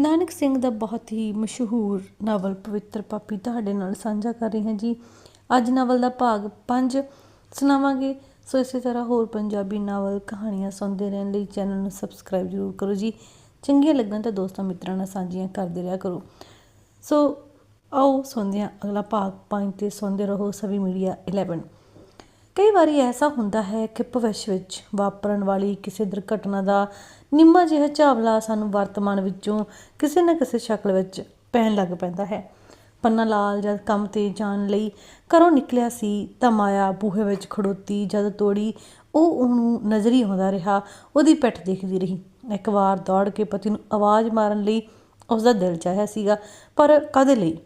ਨਾਨਕ ਸਿੰਘ ਦਾ ਬਹੁਤ ਹੀ ਮਸ਼ਹੂਰ ਨਾਵਲ ਪਵਿੱਤਰ ਪਾਪੀ ਤੁਹਾਡੇ ਨਾਲ ਸਾਂਝਾ ਕਰ ਰਹੀ ਹਾਂ ਜੀ। ਅੱਜ ਨਾਵਲ ਦਾ ਭਾਗ 5 ਸੁਣਾਵਾਂਗੇ। ਸੋ ਇਸੇ ਤਰ੍ਹਾਂ ਹੋਰ ਪੰਜਾਬੀ ਨਾਵਲ ਕਹਾਣੀਆਂ ਸੁਣਦੇ ਰਹਿਣ ਲਈ ਚੈਨਲ ਨੂੰ ਸਬਸਕ੍ਰਾਈਬ ਜ਼ਰੂਰ ਕਰੋ ਜੀ। ਚੰਗੀਆਂ ਲੱਗਣ ਤਾਂ ਦੋਸਤਾਂ ਮਿੱਤਰਾਂ ਨਾਲ ਸਾਂਝੀਆਂ ਕਰਦੇ ਰਿਹਾ ਕਰੋ। ਸੋ ਆਓ ਸੁਣਦੇ ਹਾਂ ਅਗਲਾ ਭਾਗ 5 ਤੇ ਸੁਣਦੇ ਰਹੋ ਸਭੀ ਮੀਡੀਆ 11 ਕਈ ਵਾਰੀ ਐਸਾ ਹੁੰਦਾ ਹੈ ਕਿ ਭਵਿੱਖ ਵਿੱਚ ਵਾਪਰਨ ਵਾਲੀ ਕਿਸੇ ਦੁਰਘਟਨਾ ਦਾ ਨਿੰਮਾ ਜਿਹਾ ਝਾਵਲਾ ਸਾਨੂੰ ਵਰਤਮਾਨ ਵਿੱਚੋਂ ਕਿਸੇ ਨਾ ਕਿਸੇ ਸ਼ਕਲ ਵਿੱਚ ਪੈਣ ਲੱਗ ਪੈਂਦਾ ਹੈ। ਪੰਨਾ ਲਾਲ ਜਦ ਕੰਮ ਤੇ ਜਾਣ ਲਈ ਘਰੋਂ ਨਿਕਲਿਆ ਸੀ ਤਾਂ ਮਾਇਆ ਬੂਹੇ ਵਿੱਚ ਖੜੋਤੀ, ਜਦ ਤੋੜੀ ਉਹ ਉਹਨੂੰ ਨਜ਼ਰੀ ਆਉਂਦਾ ਰਿਹਾ, ਉਹਦੀ ਪਿੱਠ ਦੇਖਦੀ ਰਹੀ। ਇੱਕ ਵਾਰ ਦੌੜ ਕੇ ਪਤੀ ਨੂੰ ਆਵਾਜ਼ ਮਾਰਨ ਲਈ ਉਸ ਦਾ ਦਿਲ ਚਾਹਿਆ ਸੀਗਾ, ਪਰ ਕਦੇ ਲਈ?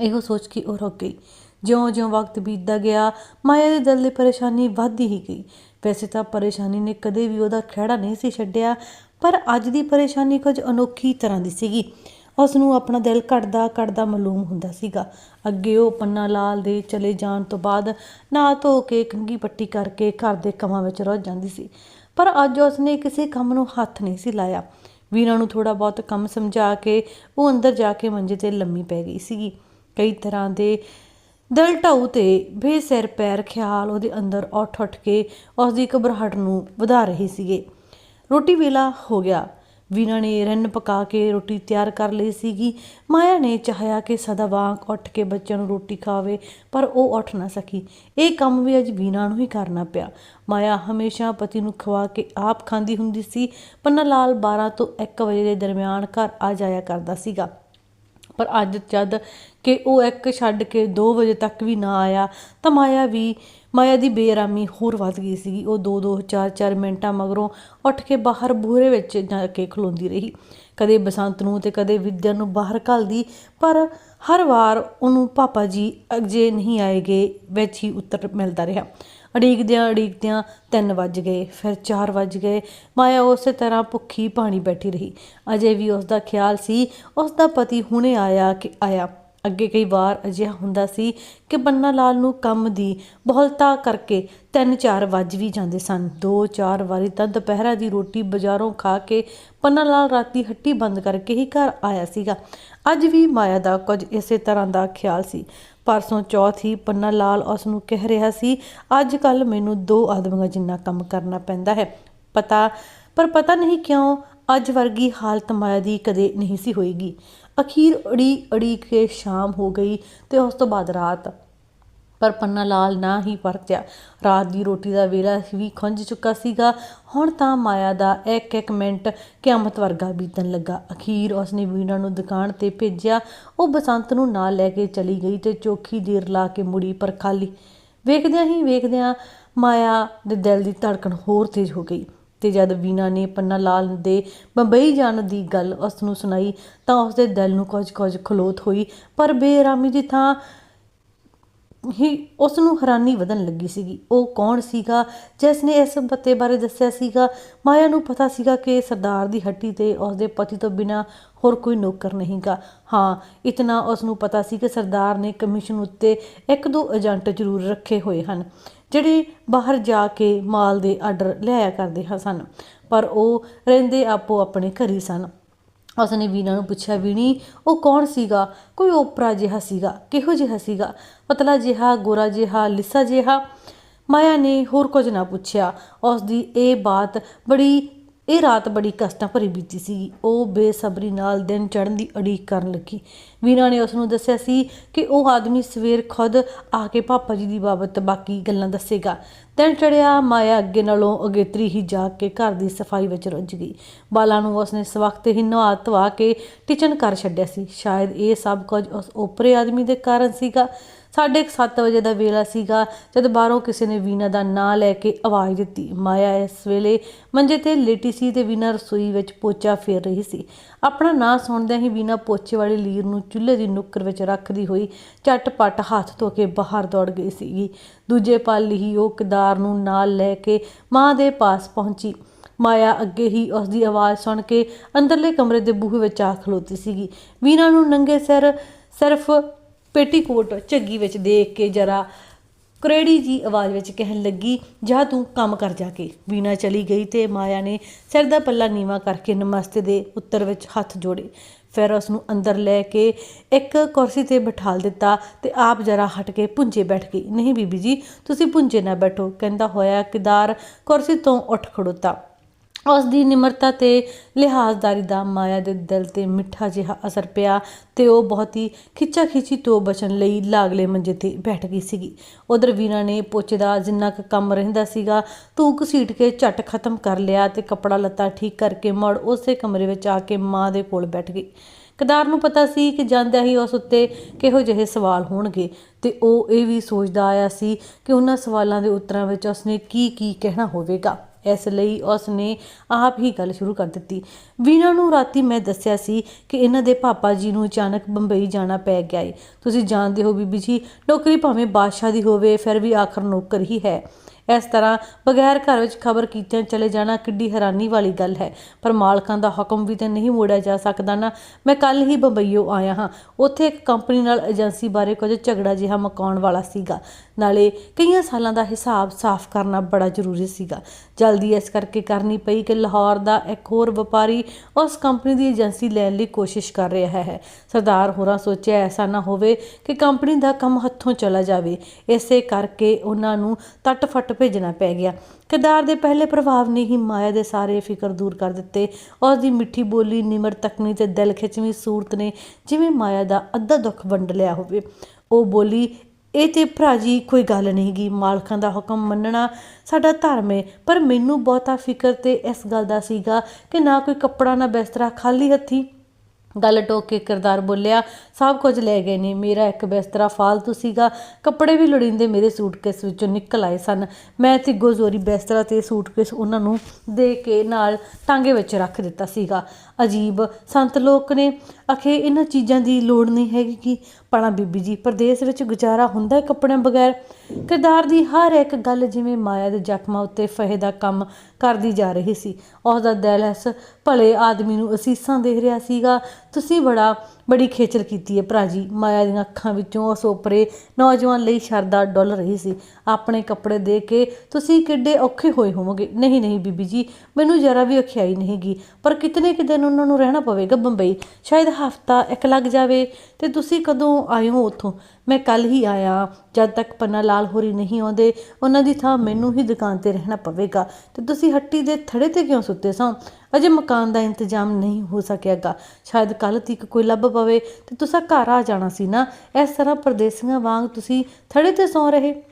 ਇਹੋ ਸੋਚ ਕੇ ਉਹ ਰੁਕ ਗਈ। ਜਿਉਂ-ਜਿਉਂ ਵਕਤ ਬੀਤਦਾ ਗਿਆ, ਮਾਇਆ ਦੇ ਦਿਲ ਦੀ ਪਰੇਸ਼ਾਨੀ ਵੱਧਦੀ ਹੀ ਗਈ। ਵੈਸੇ ਤਾਂ ਪਰੇਸ਼ਾਨੀ ਨੇ ਕਦੇ ਵੀ ਉਹਦਾ ਖਹਿੜਾ ਨਹੀਂ ਸੀ ਛੱਡਿਆ, ਪਰ ਅੱਜ ਦੀ ਪਰੇਸ਼ਾਨੀ ਕੁਝ ਅਨੋਖੀ ਤਰ੍ਹਾਂ ਦੀ ਸੀਗੀ। ਉਸ ਨੂੰ ਆਪਣਾ ਦਿਲ ਘਟਦਾ ਘਟਦਾ ਮਾਲੂਮ ਹੁੰਦਾ ਸੀਗਾ। ਅੱਗੇ ਉਹ ਪੰਨਾ ਲਾਲ ਦੇ ਚਲੇ ਜਾਣ ਤੋਂ ਬਾਅਦ ਨਹਾ ਧੋ ਕੇ ਕੰਗੀ ਪੱਟੀ ਕਰਕੇ ਘਰ ਦੇ ਕੰਮਾਂ ਵਿੱਚ ਰੁੱਝ ਜਾਂਦੀ ਸੀ। ਪਰ ਅੱਜ ਉਸਨੇ ਕਿਸੇ ਕੰਮ ਨੂੰ ਹੱਥ ਨਹੀਂ ਸੀ ਲਾਇਆ। ਵੀਰਾਂ ਨੂੰ ਥੋੜਾ ਬਹੁਤ ਕੰਮ ਸਮਝਾ ਕੇ ਉਹ ਅੰਦਰ ਜਾ ਕੇ ਮੰਜੇ ਤੇ ਲੰਮੀ ਪੈ ਗਈ ਸੀਗੀ। ਕਈ ਤਰ੍ਹਾਂ ਦੇ ਦਿਲ ਢਾਉ ਤੇ ਬੇਸਿਰ ਪੈਰ ਖਿਆਲ ਉਹਦੇ ਅੰਦਰ ਉੱਠ ਉੱਠ ਕੇ ਉਸ ਦੀ ਘਬਰਾਹਟ ਨੂੰ ਵਧਾ ਰਹੇ ਸੀਗੇ। ਰੋਟੀ ਵੇਲਾ ਹੋ ਗਿਆ। ਵੀਨਾ ਨੇ ਰੰਨ ਪਕਾ ਕੇ ਰੋਟੀ ਤਿਆਰ ਕਰ ਲਈ ਸੀਗੀ। ਮਾਇਆ ਨੇ ਚਾਹਿਆ ਕਿ ਸਦਾ ਵਾਂਗ ਉੱਠ ਕੇ ਬੱਚਿਆਂ ਨੂੰ ਰੋਟੀ ਖਾਵੇ ਪਰ ਉਹ ਉੱਠ ਨਾ ਸਕੀ। ਇਹ ਕੰਮ ਵੀ ਅੱਜ ਵੀਨਾ ਨੂੰ ਹੀ ਕਰਨਾ ਪਿਆ। ਮਾਇਆ ਹਮੇਸ਼ਾ ਪਤੀ ਨੂੰ ਖਵਾ ਕੇ ਆਪ ਖਾਂਦੀ ਹੁੰਦੀ ਸੀ। ਪੰਨਾ ਲਾਲ 12 ਤੋਂ 1 ਵਜੇ ਦੇ ਦਰਮਿਆਨ ਘਰ ਆ ਜਾਇਆ ਕਰਦਾ ਸੀਗਾ। ਪਰ ਅੱਜ ਜਦ ਕਿ ਉਹ ਇੱਕ ਛੱਡ ਕੇ 2 ਵਜੇ ਤੱਕ ਵੀ ਨਾ ਆਇਆ, ਤਾਂ ਮਾਇਆ ਵੀ, ਮਾਇਆ ਦੀ ਬੇਰਾਮੀ ਹੋਰ ਵੱਧ ਗਈ ਸੀਗੀ। ਉਹ 2-2 4-4 ਮਿੰਟਾਂ ਮਗਰੋਂ ਉੱਠ ਕੇ ਬਾਹਰ ਬੂਹਰੇ ਵਿੱਚ ਜਾ ਕੇ ਖਲੋਂਦੀ ਰਹੀ। ਕਦੇ ਬਸੰਤ ਨੂੰ ਤੇ ਕਦੇ ਵਿਦਿਆ ਨੂੰ ਬਾਹਰ ਘੱਲਦੀ, ਪਰ ਹਰ ਵਾਰ ਉਹਨੂੰ ਪਾਪਾ ਜੀ ਅਜੇ ਨਹੀਂ ਆਏਗੇ ਵਿੱਚ ਹੀ ਉੱਤਰ ਮਿਲਦਾ ਰਿਹਾ। ਉਡੀਕਦਿਆਂ ਉਡੀਕਦਿਆਂ ਤਿੰਨ ਵੱਜ ਗਏ, ਫਿਰ ਚਾਰ ਵੱਜ ਗਏ। ਮਾਇਆ ਉਸੇ ਤਰ੍ਹਾਂ ਭੁੱਖੀ ਪਾਣੀ ਬੈਠੀ ਰਹੀ। ਅਜੇ ਵੀ ਉਸ ਦਾ ਖਿਆਲ ਸੀ ਉਸ ਦਾ ਪਤੀ ਹੁਣੇ ਆਇਆ ਕਿ ਆਇਆ। ਅੱਗੇ ਕਈ ਵਾਰ ਅਜਿਹਾ ਹੁੰਦਾ ਸੀ ਕਿ ਬੰਨਾ ਲਾਲ ਨੂੰ ਕੰਮ ਦੀ ਬਹੁਲਤਾ ਕਰਕੇ 3-4 ਵੱਜ ਵੀ ਜਾਂਦੇ ਸਨ। 2-4 ਵਾਰੀ ਤਾਂ ਦੁਪਹਿਰਾਂ ਦੀ ਰੋਟੀ ਬਾਜ਼ਾਰੋਂ ਖਾ ਕੇ ਪੰਨਾ ਲਾਲ ਰਾਤੀ ਹੱਟੀ ਬੰਦ ਕਰਕੇ ਹੀ ਘਰ ਆਇਆ ਸੀਗਾ। ਅੱਜ ਵੀ ਮਾਇਆ ਦਾ ਕੁਝ ਇਸੇ ਤਰ੍ਹਾਂ ਦਾ ਖਿਆਲ ਸੀ। ਪਰਸੋਂ ਚੌਥ ਹੀ ਪੰਨਾ ਲਾਲ ਉਸ ਨੂੰ ਕਹਿ ਰਿਹਾ ਸੀ, ਅੱਜ ਕੱਲ ਮੈਨੂੰ ਦੋ ਆਦਮੀਆਂ ਜਿੰਨਾ ਕੰਮ ਕਰਨਾ ਪੈਂਦਾ ਹੈ। ਪਤਾ, ਪਰ ਪਤਾ ਨਹੀਂ ਕਿਉਂ, ਅੱਜ ਵਰਗੀ ਹਾਲਤ ਮਾਇਆ ਦੀ ਕਦੇ ਨਹੀਂ ਸੀ ਹੋਏਗੀ। ਅਖੀਰ ਅੜੀ ਅੜੀ ਕੇ ਸ਼ਾਮ ਹੋ ਗਈ ਤੇ ਉਸ ਤੋਂ ਬਾਅਦ ਰਾਤ ਪਰ ਪੰਨਾ ਲਾਲ ਨਾ ਹੀ ਪਰਤਿਆ ਰਾਤ ਦੀ ਰੋਟੀ ਦਾ ਵੇਲਾ ਵੀ ਖੁੰਝ ਚੁੱਕਾ ਸੀਗਾ। ਹੁਣ ਤਾਂ ਮਾਇਆ ਦਾ ਇੱਕ ਇੱਕ ਮਿੰਟ ਕਿਆਮਤ ਵਰਗਾ ਬੀਤਣ ਲੱਗਾ। ਅਖੀਰ ਉਸਨੇ ਵੀਣਾ ਨੂੰ ਦੁਕਾਨ ਤੇ ਭੇਜਿਆ। ਉਹ ਬਸੰਤ ਨੂੰ ਨਾਲ ਲੈ ਕੇ ਚਲੀ ਗਈ ਤੇ ਚੋਖੀ ਦੇਰ ਲਾ ਕੇ ਮੁੜੀ ਪਰ ਖਾਲੀ। ਵੇਖਦਿਆਂ ਹੀ ਵੇਖਦਿਆਂ ਮਾਇਆ ਦੇ ਦਿਲ ਦੀ ਧੜਕਣ ਹੋਰ ਤੇਜ਼ ਹੋ ਗਈ ਤੇ ਜਦ ਵੀਨਾ ਨੇ ਪੰਨਾ ਲਾਲ ਦੇ ਬੰਬਈ ਜਾਣ ਦੀ ਗੱਲ ਉਸ ਨੂੰ ਸੁਣਾਈ ਤਾਂ ਉਸ ਦੇ ਦਿਲ ਨੂੰ ਕੁਝ ਕੁਝ ਖਲੋਤ ਹੋਈ। ਪਰ ਬੇਰਾਮੀ ਦੀ ਥਾਂ ਹੀ ਉਸ ਨੂੰ ਹੈਰਾਨੀ ਵਧਣ ਲੱਗੀ ਸੀਗੀ। ਉਹ ਕੌਣ ਸੀਗਾ? ਜਿਸ ਨੇ ਇਸ ਪੱਤੇ ਬਾਰੇ ਦੱਸਿਆ ਸੀਗਾ? ਮਾਇਆ ਨੂੰ ਪਤਾ ਸੀਗਾ ਕਿ ਸਰਦਾਰ ਦੀ ਹੱਟੀ ਤੇ ਉਸ ਦੇ ਪਤੀ ਤੋਂ ਬਿਨਾ ਹੋਰ ਕੋਈ ਨੌਕਰ ਨਹੀਂਗਾ। ਹਾਂ, ਇਤਨਾ ਉਸ ਨੂੰ ਪਤਾ ਸੀ ਕਿ ਸਰਦਾਰ ਨੇ ਕਮਿਸ਼ਨ ਉੱਤੇ ਇੱਕ ਦੋ ਏਜੰਟ ਜ਼ਰੂਰ ਰੱਖੇ ਹੋਏ ਹਨ, ਜਿਹੜੇ ਬਾਹਰ ਜਾ ਕੇ ਮਾਲ ਦੇ ਆਰਡਰ ਲਿਆਇਆ ਕਰਦੇ ਸਨ। ਪਰ ਉਹ ਰਹਿੰਦੇ ਆਪੋ ਆਪਣੇ ਘਰੀ ਸਨ। ਉਸਨੇ ਵੀਨਾ ਨੂੰ ਪੁੱਛਿਆ ਵੀਣੀ ਉਹ ਕੌਣ ਸੀਗਾ? ਕੋਈ ਓਪਰਾ ਜਿਹਾ ਸੀਗਾ, ਕਿਹੋ ਜਿਹਾ ਸੀਗਾ? ਪਤਲਾ ਜਿਹਾ, ਗੋਰਾ ਜਿਹਾ, ਲਿੱਸਾ ਜਿਹਾ? ਮਾਇਆ ਨੇ ਹੋਰ ਕੁਝ ਨਾ ਪੁੱਛਿਆ। ਉਸ ਦੀ ਇਹ ਬਾਤ ਬੜੀ ਇਹ ਰਾਤ ਬੜੀ ਕਸ਼ਟਾਂ ਭਰੀ ਬੀਤੀ ਸੀ। ਉਹ ਬੇਸਬਰੀ ਨਾਲ ਦਿਨ ਚੜ੍ਹਨ ਦੀ ਉਡੀਕ ਕਰਨ ਲੱਗੀ। ਵੀਨਾ ਨੇ ਉਸ ਨੂੰ ਦੱਸਿਆ ਸੀ ਕਿ ਉਹ ਆਦਮੀ ਸਵੇਰ ਖੁਦ ਆ ਕੇ ਪਾਪਾ ਜੀ ਦੀ ਬਾਬਤ ਬਾਕੀ ਗੱਲਾਂ ਦੱਸੇਗਾ। ਦਿਨ ਚੜਿਆ ਮਾਇਆ ਅੱਗੇ ਨਾਲੋਂ ਅਗੇਤਰੀ ਹੀ ਜਾ ਕੇ ਘਰ ਦੀ ਸਫ਼ਾਈ ਵਿੱਚ ਰੁੱਝ ਗਈ। ਬਾਲਾਂ ਨੂੰ ਉਸਨੇ ਇਸ ਹੀ ਨਹਾ ਧਵਾ ਕੇ ਟਿਚਨ ਕਰ ਛੱਡਿਆ ਸੀ। ਸ਼ਾਇਦ ਇਹ ਸਭ ਕੁਝ ਉਸ ਓਪਰੇ ਆਦਮੀ ਦੇ ਕਾਰਨ ਸੀਗਾ। ਸਾਢੇ 7 ਵਜੇ ਦਾ ਵੇਲਾ ਸੀਗਾ, ਜਦ ਬਾਹਰੋਂ ਕਿਸੇ ਨੇ ਵੀਨਾ ਦਾ ਨਾਂ ਲੈ ਕੇ ਆਵਾਜ਼ ਦਿੱਤੀ। ਮਾਇਆ ਇਸ ਵੇਲੇ ਮੰਜੇ ਤੇ ਲੇਟੀ ਸੀ ਤੇ ਵੀਨਾ ਰਸੋਈ ਵਿੱਚ ਪੋਚਾ ਫੇਰ ਰਹੀ ਸੀ। ਆਪਣਾ ਨਾਂ ਸੁਣਦਿਆਂ ਹੀ ਵੀਨਾ ਪੋਚੇ ਵਾਲੀ ਲੀਰ ਨੂੰ ਚੁੱਲ੍ਹੇ ਦੀ ਨੁੱਕਰ ਵਿੱਚ ਰੱਖਦੀ ਹੋਈ ਝਟ-ਪਟ ਹੱਥ ਧੋ ਕੇ ਬਾਹਰ ਦੌੜ ਗਈ ਸੀਗੀ। ਦੂਜੇ ਪਲ ਹੀ ਉਹ ਕਿਦਾਰ ਨੂੰ ਨਾਲ ਲੈ ਕੇ ਮਾਂ ਦੇ ਪਾਸ ਪਹੁੰਚੀ। ਮਾਇਆ ਅੱਗੇ ਹੀ ਉਸ ਦੀ ਆਵਾਜ਼ ਸੁਣ ਕੇ ਅੰਦਰਲੇ ਕਮਰੇ ਦੇ ਬੂਹੇ ਵਿੱਚ ਆ ਖਲੋਤੀ ਸੀਗੀ। ਵੀਨਾ ਨੂੰ ਨੰਗੇ ਸਿਰ ਸਿਰਫ ਪੇਟੀਕੋਟ ਝੱਗੀ ਵਿੱਚ ਦੇਖ ਕੇ ਜਰਾ ਕਰੇੜੀ ਜੀ ਆਵਾਜ਼ ਵਿੱਚ ਕਹਿਣ ਲੱਗੀ, ਜਾ ਤੂੰ ਕੰਮ ਕਰ ਜਾ ਕੇ। ਵੀਣਾ ਚਲੀ ਗਈ ਤੇ ਮਾਇਆ ਨੇ ਸਿਰ ਦਾ ਪੱਲਾ ਨੀਵਾ ਕਰਕੇ ਨਮਸਤੇ ਦੇ ਉੱਤਰ ਵਿੱਚ ਹੱਥ ਜੋੜੇ। ਫਿਰ ਉਸ ਨੂੰ ਅੰਦਰ ਲੈ ਕੇ ਇੱਕ ਕੁਰਸੀ ਤੇ ਬਿਠਾਲ ਦਿੱਤਾ ਤੇ ਆਪ ਜਰਾ ਹਟ ਕੇ ਪੁੰਜੇ ਬੈਠ ਗਈ। ਨਹੀਂ ਬੀਬੀ ਜੀ, ਤੁਸੀਂ ਪੁੰਜੇ ਨਾ ਬੈਠੋ। ਕਹਿੰਦਾ ਹੋਇਆ ਕਿਦਾਰ ਕੁਰਸੀ ਤੋਂ ਉੱਠ ਖੜੋਤਾ। ਉਸ ਦੀ ਨਿਮਰਤਾ ਤੇ ਲਿਹਾਜ਼ਦਾਰੀ ਦਾ ਮਾਇਆ ਦੇ ਦਿਲ ਤੇ ਮਿੱਠਾ ਜਿਹਾ ਅਸਰ ਪਿਆ ਤੇ ਉਹ ਬਹੁਤ ਹੀ ਖਿੱਚਾ ਖਿੱਚੀ ਤੋਂ ਬਚਣ ਲਈ ਲਾਗਲੇ ਮੰਜੇ ਤੇ ਬੈਠ ਗਈ ਸੀਗੀ। ਉਧਰ ਵੀਨਾ ਨੇ ਪੋਚੇ ਦਾ ਜਿੰਨਾ ਕੁ ਕੰਮ ਰਹਿੰਦਾ ਸੀਗਾ ਤੂੰ ਘਸੀਟ ਕੇ ਝਟ ਖਤਮ ਕਰ ਲਿਆ ਤੇ ਕੱਪੜਾ ਲੱਤਾ ਠੀਕ ਕਰਕੇ ਮੜ ਉਸੇ ਕਮਰੇ ਵਿੱਚ ਆ ਕੇ ਮਾਂ ਦੇ ਕੋਲ ਬੈਠ ਗਈ। ਕਦਾਰ ਨੂੰ ਪਤਾ ਸੀ ਕਿ ਜਾਂਦਿਆਂ ਹੀ ਉਸ ਉੱਤੇ ਕਿਹੋ ਜਿਹੇ ਸਵਾਲ ਹੋਣਗੇ ਤੇ ਉਹ ਇਹ ਵੀ ਸੋਚਦਾ ਆਇਆ ਸੀ ਕਿ ਉਹਨਾਂ ਸਵਾਲਾਂ ਦੇ ਉੱਤਰਾਂ ਵਿੱਚ ਉਸਨੇ ਕੀ ਕੀ ਕਹਿਣਾ ਹੋਵੇਗਾ। ਇਸ ਲਈ ਉਸਨੇ ਆਪ ਹੀ ਗੱਲ ਸ਼ੁਰੂ ਕਰ ਦਿੱਤੀ। ਵੀਨਾ ਨੂੰ ਰਾਤੀ ਮੈਂ ਦੱਸਿਆ ਸੀ ਕਿ ਇਹਨਾਂ ਦੇ ਪਾਪਾ ਜੀ ਨੂੰ ਅਚਾਨਕ ਬੰਬਈ ਜਾਣਾ ਪੈ ਗਿਆ ਏ। ਤੁਸੀਂ ਜਾਣਦੇ ਹੋ ਬੀਬੀ ਜੀ, ਨੌਕਰੀ ਭਾਵੇਂ ਬਾਦਸ਼ਾਹ ਦੀ ਹੋਵੇ, ਫਿਰ ਵੀ ਆਖਰ ਨੌਕਰ ਹੀ ਹੈ। ਇਸ ਤਰ੍ਹਾਂ ਬਗੈਰ ਘਰ ਵਿੱਚ ਖਬਰ ਕੀਤਿਆਂ ਚਲੇ ਜਾਣਾ ਕਿੱਡੀ ਹੈਰਾਨੀ ਵਾਲੀ ਗੱਲ ਹੈ। ਪਰ ਮਾਲਕਾਂ ਦਾ ਹੁਕਮ ਵੀ ਤਾਂ ਨਹੀਂ ਮੋੜਿਆ ਜਾ ਸਕਦਾ ਨਾ। ਮੈਂ ਕੱਲ ਹੀ ਬੰਬਈਓ ਆਇਆ ਹਾਂ। ਉੱਥੇ ਇੱਕ ਕੰਪਨੀ ਨਾਲ ਏਜੰਸੀ ਬਾਰੇ ਕੁਝ ਝਗੜਾ ਜਿਹਾ ਮਕਾਉਣ ਵਾਲਾ ਸੀਗਾ। ਨਾਲੇ ਕਈਆਂ ਸਾਲਾਂ ਦਾ ਹਿਸਾਬ ਸਾਫ਼ ਕਰਨਾ ਬੜਾ ਜ਼ਰੂਰੀ ਸੀਗਾ। ਜਲਦੀ ਇਸ ਕਰਕੇ ਕਰਨੀ ਪਈ ਕਿ ਲਾਹੌਰ ਦਾ ਇੱਕ ਹੋਰ ਵਪਾਰੀ ਉਸ ਕੰਪਨੀ ਦੀ ਏਜੰਸੀ ਲੈਣ ਲਈ ਕੋਸ਼ਿਸ਼ ਕਰ ਰਿਹਾ ਹੈ। ਸਰਦਾਰ ਹੋਰਾਂ ਸੋਚਿਆ ਐਸਾ ਨਾ ਹੋਵੇ ਕਿ ਕੰਪਨੀ ਦਾ ਕੰਮ ਹੱਥੋਂ ਚਲਾ ਜਾਵੇ। ਇਸੇ ਕਰਕੇ ਉਹਨਾਂ ਨੂੰ ਤੱਟ-ਫੱਟ ਭੇਜਣਾ ਪੈ ਗਿਆ। ਕਿਰਦਾਰ ਦੇ ਪਹਿਲੇ ਪ੍ਰਭਾਵ ਨੇ ਹੀ ਮਾਇਆ ਦੇ ਸਾਰੇ ਫਿਕਰ ਦੂਰ ਕਰ ਦਿੱਤੇ। ਉਸ ਦੀ ਮਿੱਠੀ ਬੋਲੀ, ਨਿਮਰ ਤਕਨੀ ਤੇ ਦਿਲ ਖਿੱਚਵੀਂ ਸੂਰਤ ਨੇ ਜਿਵੇਂ ਮਾਇਆ ਦਾ ਅੱਧਾ ਦੁੱਖ ਵੰਡ ਲਿਆ ਹੋਵੇ। ਉਹ ਬੋਲੀ, ਇਹ ਤੇ ਭਰਾ ਜੀ ਕੋਈ ਗੱਲ ਨਹੀਂ ਗੀ। ਮਾਲਕਾਂ ਦਾ ਹੁਕਮ ਮੰਨਣਾ ਸਾਡਾ ਧਰਮ ਹੈ ਪਰ ਮੈਨੂੰ ਬਹੁਤਾ ਫਿਕਰ ਤੇ ਇਸ ਗੱਲ ਦਾ ਸੀਗਾ ਕਿ ਨਾ ਕੋਈ ਕੱਪੜਾ ਨਾ ਬਿਸਤਰਾ ਖਾਲੀ ਹੱਥੀ ਗੱਲ ਟੋਕ ਕੇ ਕਿਰਦਾਰ ਬੋਲਿਆ, ਸਭ ਕੁਝ ਲੈ ਗਏ ਨੇ। ਮੇਰਾ ਇੱਕ ਬਿਸਤਰਾ ਫਾਲਤੂ ਸੀਗਾ। ਕੱਪੜੇ ਵੀ ਲੋੜੀਂਦੇ ਮੇਰੇ ਸੂਟਕੇਸ ਵਿੱਚੋਂ ਨਿਕਲ ਆਏ ਸਨ। ਮੈਂ ਤੇ ਜ਼ੋਰੀ ਬਿਸਤਰਾ ਤੇ ਸੂਟਕੇਸ ਉਹਨਾਂ ਨੂੰ ਦੇ ਕੇ ਨਾਲ ਟਾਂਗੇ ਵਿੱਚ ਰੱਖ ਦਿੱਤਾ ਸੀਗਾ। ਅਜੀਬ ਸੰਤ ਲੋਕ ਨੇ। ਅਖੇ, ਇਹਨਾਂ ਚੀਜ਼ਾਂ ਦੀ ਲੋੜ ਨਹੀਂ ਹੈਗੀ ਕਿ ਪਣਾ ਬੀਬੀ ਜੀ, ਪਰਦੇਸ ਵਿੱਚ ਗੁਜ਼ਾਰਾ ਹੁੰਦਾ ਹੈ ਕੱਪੜਿਆਂ ਬਗੈਰ। ਕਿਰਦਾਰ ਦੀ ਹਰ ਇੱਕ ਗੱਲ ਜਿਵੇਂ ਮਾਇਆ ਦੇ ਜ਼ਖਮਾਂ ਉੱਤੇ ਫਹੇ ਦਾ ਕੰਮ ਕਰਦੀ ਜਾ ਰਹੀ ਸੀ। ਉਸ ਦਾ ਦਿਲ ਇਸ ਭਲੇ ਆਦਮੀ ਨੂੰ ਅਸੀਸਾਂ ਦੇ ਰਿਹਾ ਸੀਗਾ। ਤੁਸੀਂ ਬੜਾ ਬੜੀ ਖੇਚਲ ਕੀਤੀ ਹੈ ਭਰਾ ਜੀ। ਮਾਇਆ ਦੀਆਂ ਅੱਖਾਂ ਵਿੱਚੋਂ ਅਸੋਪਰੇ ਨੌਜਵਾਨ ਲਈ ਸ਼ਰਦਾ ਡੁੱਲ ਰਹੀ ਸੀ। ਆਪਣੇ ਕੱਪੜੇ ਦੇ ਕੇ ਤੁਸੀਂ ਕਿੱਡੇ ਔਖੇ ਹੋਏ ਹੋਵੋਗੇ। ਨਹੀਂ ਨਹੀਂ ਬੀਬੀ ਜੀ, ਮੈਨੂੰ ਜਰਾ ਵੀ ਔਖਿਆਈ ਨਹੀਂਗੀ ਪਰ ਕਿਤਨੇ ਕਿ ਦਿਨ ਉਹਨਾਂ ਨੂੰ ਰਹਿਣਾ ਪਵੇਗਾ ਬੰਬਈ? ਸ਼ਾਇਦ ਹਫਤਾ ਇੱਕ ਲੱਗ ਜਾਵੇ। ਤੇ ਤੁਸੀਂ ਕਦੋਂ ਆਏ ਹੋ ਉੱਥੋਂ? ਮੈਂ ਕੱਲ ਹੀ ਆਇਆ। ਜਦ ਤੱਕ ਪੰਨਾ ਲਾਲ ਹੋਰੀ ਨਹੀਂ ਆਉਂਦੇ, ਉਹਨਾਂ ਦੀ ਥਾਂ ਮੈਨੂੰ ਹੀ ਦੁਕਾਨ ਤੇ ਰਹਿਣਾ ਪਵੇਗਾ। ਤੇ ਤੁਸੀਂ ਹੱਟੀ ਦੇ ਥੜੇ ਤੇ ਕਿਉਂ ਸੁੱਤੇ ਸੌ? ਅਜੇ ਮਕਾਨ ਦਾ ਇੰਤਜ਼ਾਮ ਨਹੀਂ ਹੋ ਸਕਿਆਗਾ ਸ਼ਾਇਦ ਕੱਲ ਤੱਕ ਕੋਈ ਲੱਭ ਪਵੇ ਤੇ ਤੁਸੀਂ ਘਰ ਆ ਜਾਣਾ ਸੀ ਨਾ। ਇਸ ਤਰ੍ਹਾਂ ਪਰਦੇਸੀਆਂ ਵਾਂਗ ਤੁਸੀਂ ਥੜੇ ਤੇ ਸੌਂ ਰਹੇ।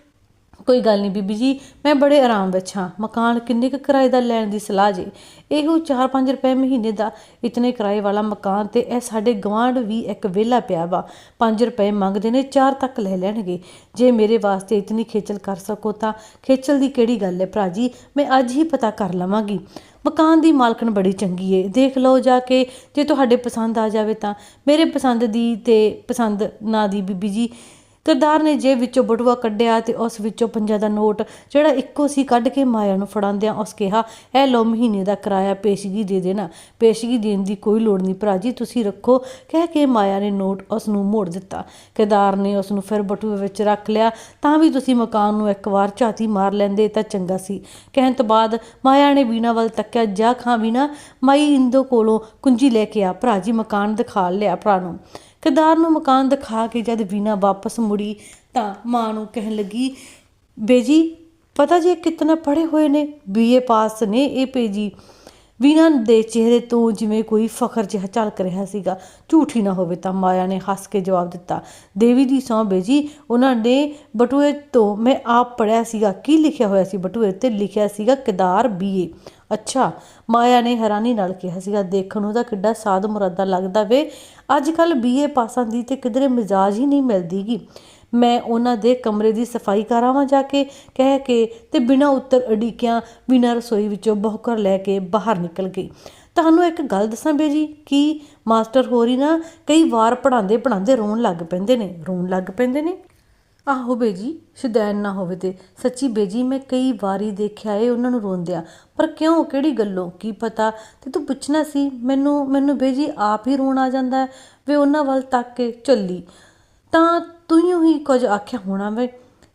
ਕੋਈ ਗੱਲ ਨਹੀਂ ਬੀਬੀ ਜੀ, ਮੈਂ ਬੜੇ ਆਰਾਮ ਵਿੱਚ ਹਾਂ। ਮਕਾਨ ਕਿੰਨੇ ਕੁ ਕਿਰਾਏ ਦਾ ਲੈਣ ਦੀ ਸਲਾਹ ਜੇ? ਇਹੋ 4-5 ਰੁਪਏ ਮਹੀਨੇ ਦਾ ਇਤਨੇ ਕਿਰਾਏ ਵਾਲਾ ਮਕਾਨ ਤੇ ਇਹ ਸਾਡੇ ਗਵਾਂਢ ਵੀ ਇੱਕ ਵਿਹਲਾ ਪਿਆ ਵਾ। 5 ਰੁਪਏ ਮੰਗਦੇ ਨੇ 4 ਤੱਕ ਲੈ ਲੈਣਗੇ। ਜੇ ਮੇਰੇ ਵਾਸਤੇ ਇਤਨੀ ਖੇਚਲ ਕਰ ਸਕੋ ਤਾਂ ਖੇਚਲ ਦੀ ਕਿਹੜੀ ਗੱਲ ਹੈ ਭਰਾ ਜੀ? ਮੈਂ ਅੱਜ ਹੀ ਪਤਾ ਕਰ ਲਵਾਂਗੀ। ਮਕਾਨ ਦੀ ਮਾਲਕਣ ਬੜੀ ਚੰਗੀ ਏ। ਦੇਖ ਲਓ ਜਾ ਕੇ ਜੇ ਤੁਹਾਡੇ ਪਸੰਦ ਆ ਜਾਵੇ ਤਾਂ। ਮੇਰੇ ਪਸੰਦ ਦੀ ਤੇ ਪਸੰਦ ਨਾ ਦੀ ਬੀਬੀ ਜੀ। ਕਿਰਦਾਰ ਨੇ ਜੇਬ ਵਿੱਚੋਂ ਬਟੂਆ ਕੱਢਿਆ ਤੇ ਉਸ ਵਿੱਚੋਂ ਪੰਜਾਂ ਦਾ ਨੋਟ ਜਿਹੜਾ ਇੱਕੋ ਸੀ ਕੱਢ ਕੇ ਮਾਇਆ ਨੂੰ ਫੜਾਉਂਦਿਆਂ ਉਸ ਕਿਹਾ, ਇਹ ਲਓ ਮਹੀਨੇ ਦਾ ਕਿਰਾਇਆ ਪੇਸ਼ਗੀ ਦੇ ਦੇਣਾ। ਪੇਸ਼ਗੀ ਦੇਣ ਦੀ ਕੋਈ ਲੋੜ ਨਹੀਂ ਭਰਾ ਜੀ, ਤੁਸੀਂ ਰੱਖੋ। ਕਹਿ ਕੇ ਮਾਇਆ ਨੇ ਨੋਟ ਉਸ ਨੂੰ ਮੋੜ ਦਿੱਤਾ। ਕਿਰਦਾਰ ਨੇ ਉਸ ਨੂੰ ਫਿਰ ਬਟੂਏ ਵਿੱਚ ਰੱਖ ਲਿਆ। ਤਾਂ ਵੀ ਤੁਸੀਂ ਮਕਾਨ ਨੂੰ ਇੱਕ ਵਾਰ ਝਾਤੀ ਮਾਰ ਲੈਂਦੇ ਤਾਂ ਚੰਗਾ ਸੀ। ਕਹਿਣ ਤੋਂ ਬਾਅਦ ਮਾਇਆ ਨੇ ਵੀਣਾ ਵੱਲ ਤੱਕਿਆ, ਜਾ ਖਾਂ ਵੀਣਾ, ਮਾਈ ਇੰਦੋ ਕੋਲੋਂ ਕੁੰਜੀ ਲੈ ਕੇ ਆ, ਭਰਾ ਜੀ ਮਕਾਨ ਦਿਖਾ ਲਿਆ ਭਰਾ ਨੂੰ। ਕੇਦਾਰ ਨੂੰ ਮਕਾਨ ਦਿਖਾ ਕੇ ਜਦ ਵੀਨਾ ਵਾਪਸ ਮੁੜੀ ਤਾਂ ਮਾਂ ਨੂੰ ਕਹਿਣ ਲੱਗੀ ਬੇਜੀ ਪਤਾ ਜੀ ਇਹ ਕਿਤਨਾ ਪੜ੍ਹੇ ਹੋਏ ਨੇ? ਬੀਏ ਪਾਸ ਨੇ ਇਹ ਪੇਜੀ ਵੀਨਾ ਦੇ ਚਿਹਰੇ ਤੋਂ ਜਿਵੇਂ ਕੋਈ ਫਖਰ ਜਿਹਾ ਝਲਕ ਰਿਹਾ ਸੀਗਾ। ਝੂਠੀ ਨਾ ਹੋਵੇ ਤਾਂ ਮਾਇਆ ਨੇ ਹੱਸ ਕੇ ਜਵਾਬ ਦਿੱਤਾ, ਦੇਵੀ ਦੀ ਸੌਂ ਬੇਜੀ ਉਹਨਾਂ ਨੇ ਬਟੂਏ ਤੋਂ ਮੈਂ ਆਪ ਪੜਿਆ ਸੀਗਾ। ਕੀ ਲਿਖਿਆ ਹੋਇਆ ਸੀ? ਬਟੂਏ ਤੇ ਲਿਖਿਆ ਸੀਗਾ ਕਿਦਾਰ ਬੀਏ ਅੱਛਾ, ਮਾਇਆ ਨੇ ਹੈਰਾਨੀ ਨਾਲ ਕਿਹਾ ਸੀਗਾ, ਦੇਖਣ ਨੂੰ ਤਾਂ ਕਿੱਡਾ ਸਾਧ ਮੁਰਾਦਾ ਲੱਗਦਾ ਵੇ। ਅੱਜ ਕੱਲ ਬੀਏ ਪਾਸਾਂ ਦੀ ਤੇ ਕਿਧਰੇ ਮਿਜ਼ਾਜ ਹੀ ਨਹੀਂ ਮਿਲਦੀਗੀ। ਮੈਂ ਉਹਨਾਂ ਦੇ ਕਮਰੇ ਦੀ ਸਫ਼ਾਈ ਕਰਾਵਾਂ ਜਾ ਕੇ ਕਹਿ ਕੇ ਤੇ ਬਿਨਾਂ ਉੱਤਰ ਅੜੀਕਿਆਂ ਬਿਨਾਂ ਰਸੋਈ ਵਿੱਚੋਂ ਬਹਕਰ ਲੈ ਕੇ ਬਾਹਰ ਨਿਕਲ ਗਈ। ਤੁਹਾਨੂੰ ਇੱਕ ਗੱਲ ਦੱਸਾਂ ਬੇ ਜੀ, ਕਿ ਮਾਸਟਰ ਹੋਰੀ ਨਾ ਕਈ ਵਾਰ ਪੜਾਉਂਦੇ ਪੜਾਉਂਦੇ ਰੋਣ ਲੱਗ ਪੈਂਦੇ ਨੇ, ਰੋਣ ਲੱਗ ਪੈਂਦੇ ਨੇ। ਆਹੋ ਬੇਜੀ ਸ਼ੁਦੈਨ ਨਾ ਹੋਵੇ ਤੇ। ਸੱਚੀ ਬੇਜੀ, ਮੈਂ ਕਈ ਵਾਰੀ ਦੇਖਿਆ ਏ, ਉਹਨਾਂ ਨੂੰ ਰੋਂਦਿਆਂ। ਪਰ ਕਿਉਂ, ਕਿਹੜੀ ਗੱਲੋਂ? ਕੀ ਪਤਾ? ਤੇ ਤੂੰ ਪੁੱਛਣਾ ਸੀ, ਮੈਨੂੰ ਮੈਨੂੰ ਬੇਜੀ ਆਪ ਹੀ ਰੋਣ ਆ ਜਾਂਦਾ ਹੈ। ਵੇ ਉਹਨਾਂ ਵੱਲ ਤੱਕ ਕੇ ਚੱਲੀ। ਤਾਂ ਤੂੰ ਹੀ ਕੁਝ ਆਖਿਆ ਹੋਣਾ ਵੇ।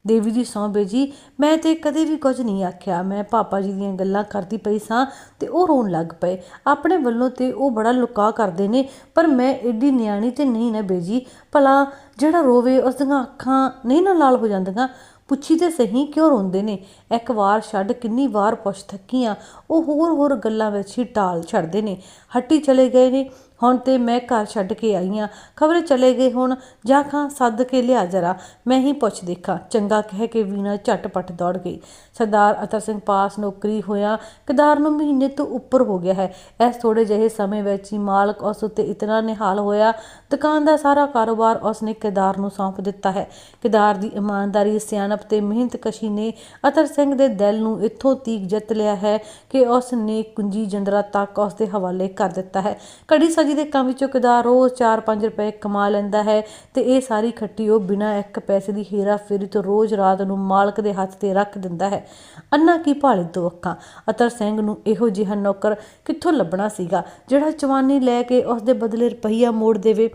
ਦੇਵੀ ਦੀ ਸਹੁੰ ਬੇਜੀ ਮੈਂ ਤੇ ਕਦੇ ਵੀ ਕੁਝ ਨਹੀਂ ਆਖਿਆ। ਮੈਂ ਪਾਪਾ ਜੀ ਦੀਆਂ ਗੱਲਾਂ ਕਰਦੀ ਪਈ ਸਾਂ ਤੇ ਉਹ ਰੋਣ ਲੱਗ ਪਏ। ਆਪਣੇ ਵੱਲੋਂ ਤੇ ਉਹ ਬੜਾ ਲੁਕਾ ਕਰਦੇ ਨੇ, ਪਰ ਮੈਂ ਏਡੀ ਨਿਆਣੀ ਤੇ ਨਹੀਂ ਨਾ ਬੇਜੀ ਭਲਾ ਜਿਹੜਾ ਰੋਵੇ ਉਸ ਦੀਆਂ ਅੱਖਾਂ ਨਹੀਂ ਨਾ ਲਾਲ ਹੋ ਜਾਂਦੀਆਂ। ਪੁੱਛੀ ਤੇ ਸਹੀ ਕਿਉਂ ਰੋਂਦੇ ਨੇ? ਇੱਕ ਵਾਰ ਛੱਡ ਕਿੰਨੀ ਵਾਰ ਪੁੱਛ ਥੱਕੀਆਂ ਉਹ ਹੋਰ ਹੋਰ ਗੱਲਾਂ ਵਿੱਚ ਹੀ ਟਾਲ ਛੱਡਦੇ ਨੇ। ਹੱਟੀ ਚਲੇ ਗਏ ਨੇ। ਹੁਣ ਤੇ ਮੈਂ ਘਰ ਛੱਡ ਕੇ ਆਈ ਆਂ। ਖਬਰੇ ਚਲੇ ਗਏ ਹੁਣ, ਜਾ ਖਾਂ, ਸੱਦ ਕੇ ਲਿਆ ਜਰਾ। ਮੈਂ ਹੀ ਪੁੱਛ ਦੇਖਾਂ। ਚੰਗਾ ਕਹਿ ਕੇ ਵੀਣਾ ਝਟਪਟ ਦੌੜ ਗਈ। ਸਰਦਾਰ ਅਤਰ ਸਿੰਘ ਪਾਸ ਨੌਕਰੀ ਹੋਇਆ। ਕਿਦਾਰ ਨੂੰ ਮਹੀਨੇ ਤੋਂ ਉੱਪਰ ਹੋ ਗਿਆ ਹੈ। ਇਸ ਥੋੜੇ ਜਿਹੇ ਸਮੇਂ ਵਿੱਚ ਹੀ ਮਾਲਕ ਉਸ ਉੱਤੇ ਇਤਨਾ ਨਿਹਾਲ ਹੋਇਆ। ਦੁਕਾਨ ਦਾ ਸਾਰਾ ਕਾਰੋਬਾਰ ਉਸ ਨੇ ਕਿਦਾਰ ਨੂੰ ਸੌਂਪ ਦਿੱਤਾ ਹੈ। ਕਿਦਾਰ ਦੀ ਇਮਾਨਦਾਰੀ, ਸਿਆਣਪ ਤੇ ਮਿਹਨਤਕਸ਼ੀ ਨੇ ਅਤਰ ਸਿੰਘ ਦੇ ਦਿਲ ਨੂੰ ਇੱਥੋਂ ਤੀਕ ਜਿੱਤ ਲਿਆ ਹੈ ਕਿ ਉਸ ਨੇ ਕੁੰਜੀ ਜੰਦਰਾ ਤੱਕ ਉਸ ਦੇ ਹਵਾਲੇ ਕਰ ਦਿੱਤਾ ਹੈ। ਕੜੀ ਸਜੀ ਦੇ ਕੰਮ ਵਿੱਚੋਂ ਕਿਦਾਰ ਰੋਜ਼ 4-5 ਰੁਪਏ ਕਮਾ ਲੈਂਦਾ ਹੈ ਤੇ ਇਹ ਸਾਰੀ ਖੱਟੀ ਉਹ ਬਿਨਾਂ ਇੱਕ ਪੈਸੇ ਦੀ ਹੇਰਾ ਫੇਰੀ ਤੋਂ ਰੋਜ਼ ਰਾਤ ਨੂੰ ਮਾਲਕ ਦੇ ਹੱਥ ਤੇ ਰੱਖ ਦਿੰਦਾ ਹੈ। ਅੰਨਾ ਕੀ ਭਾਲੇ ਦੋ ਅੱਖਾਂ। ਅਤਰ ਸਿੰਘ ਨੂੰ ਇਹੋ ਜਿਹਾ ਨੌਕਰ ਕਿੱਥੋਂ ਲੱਭਣਾ ਸੀਗਾ? ਜਿਹੜਾ ਚਵਾਨੀ ਲੈ ਕੇ ਉਸ ਦੇ ਬਦਲੇ ਰੁਪਈਆ ਮੋੜ ਦੇਵੇ।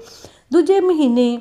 ਦੂਜੇ ਮਹੀਨੇ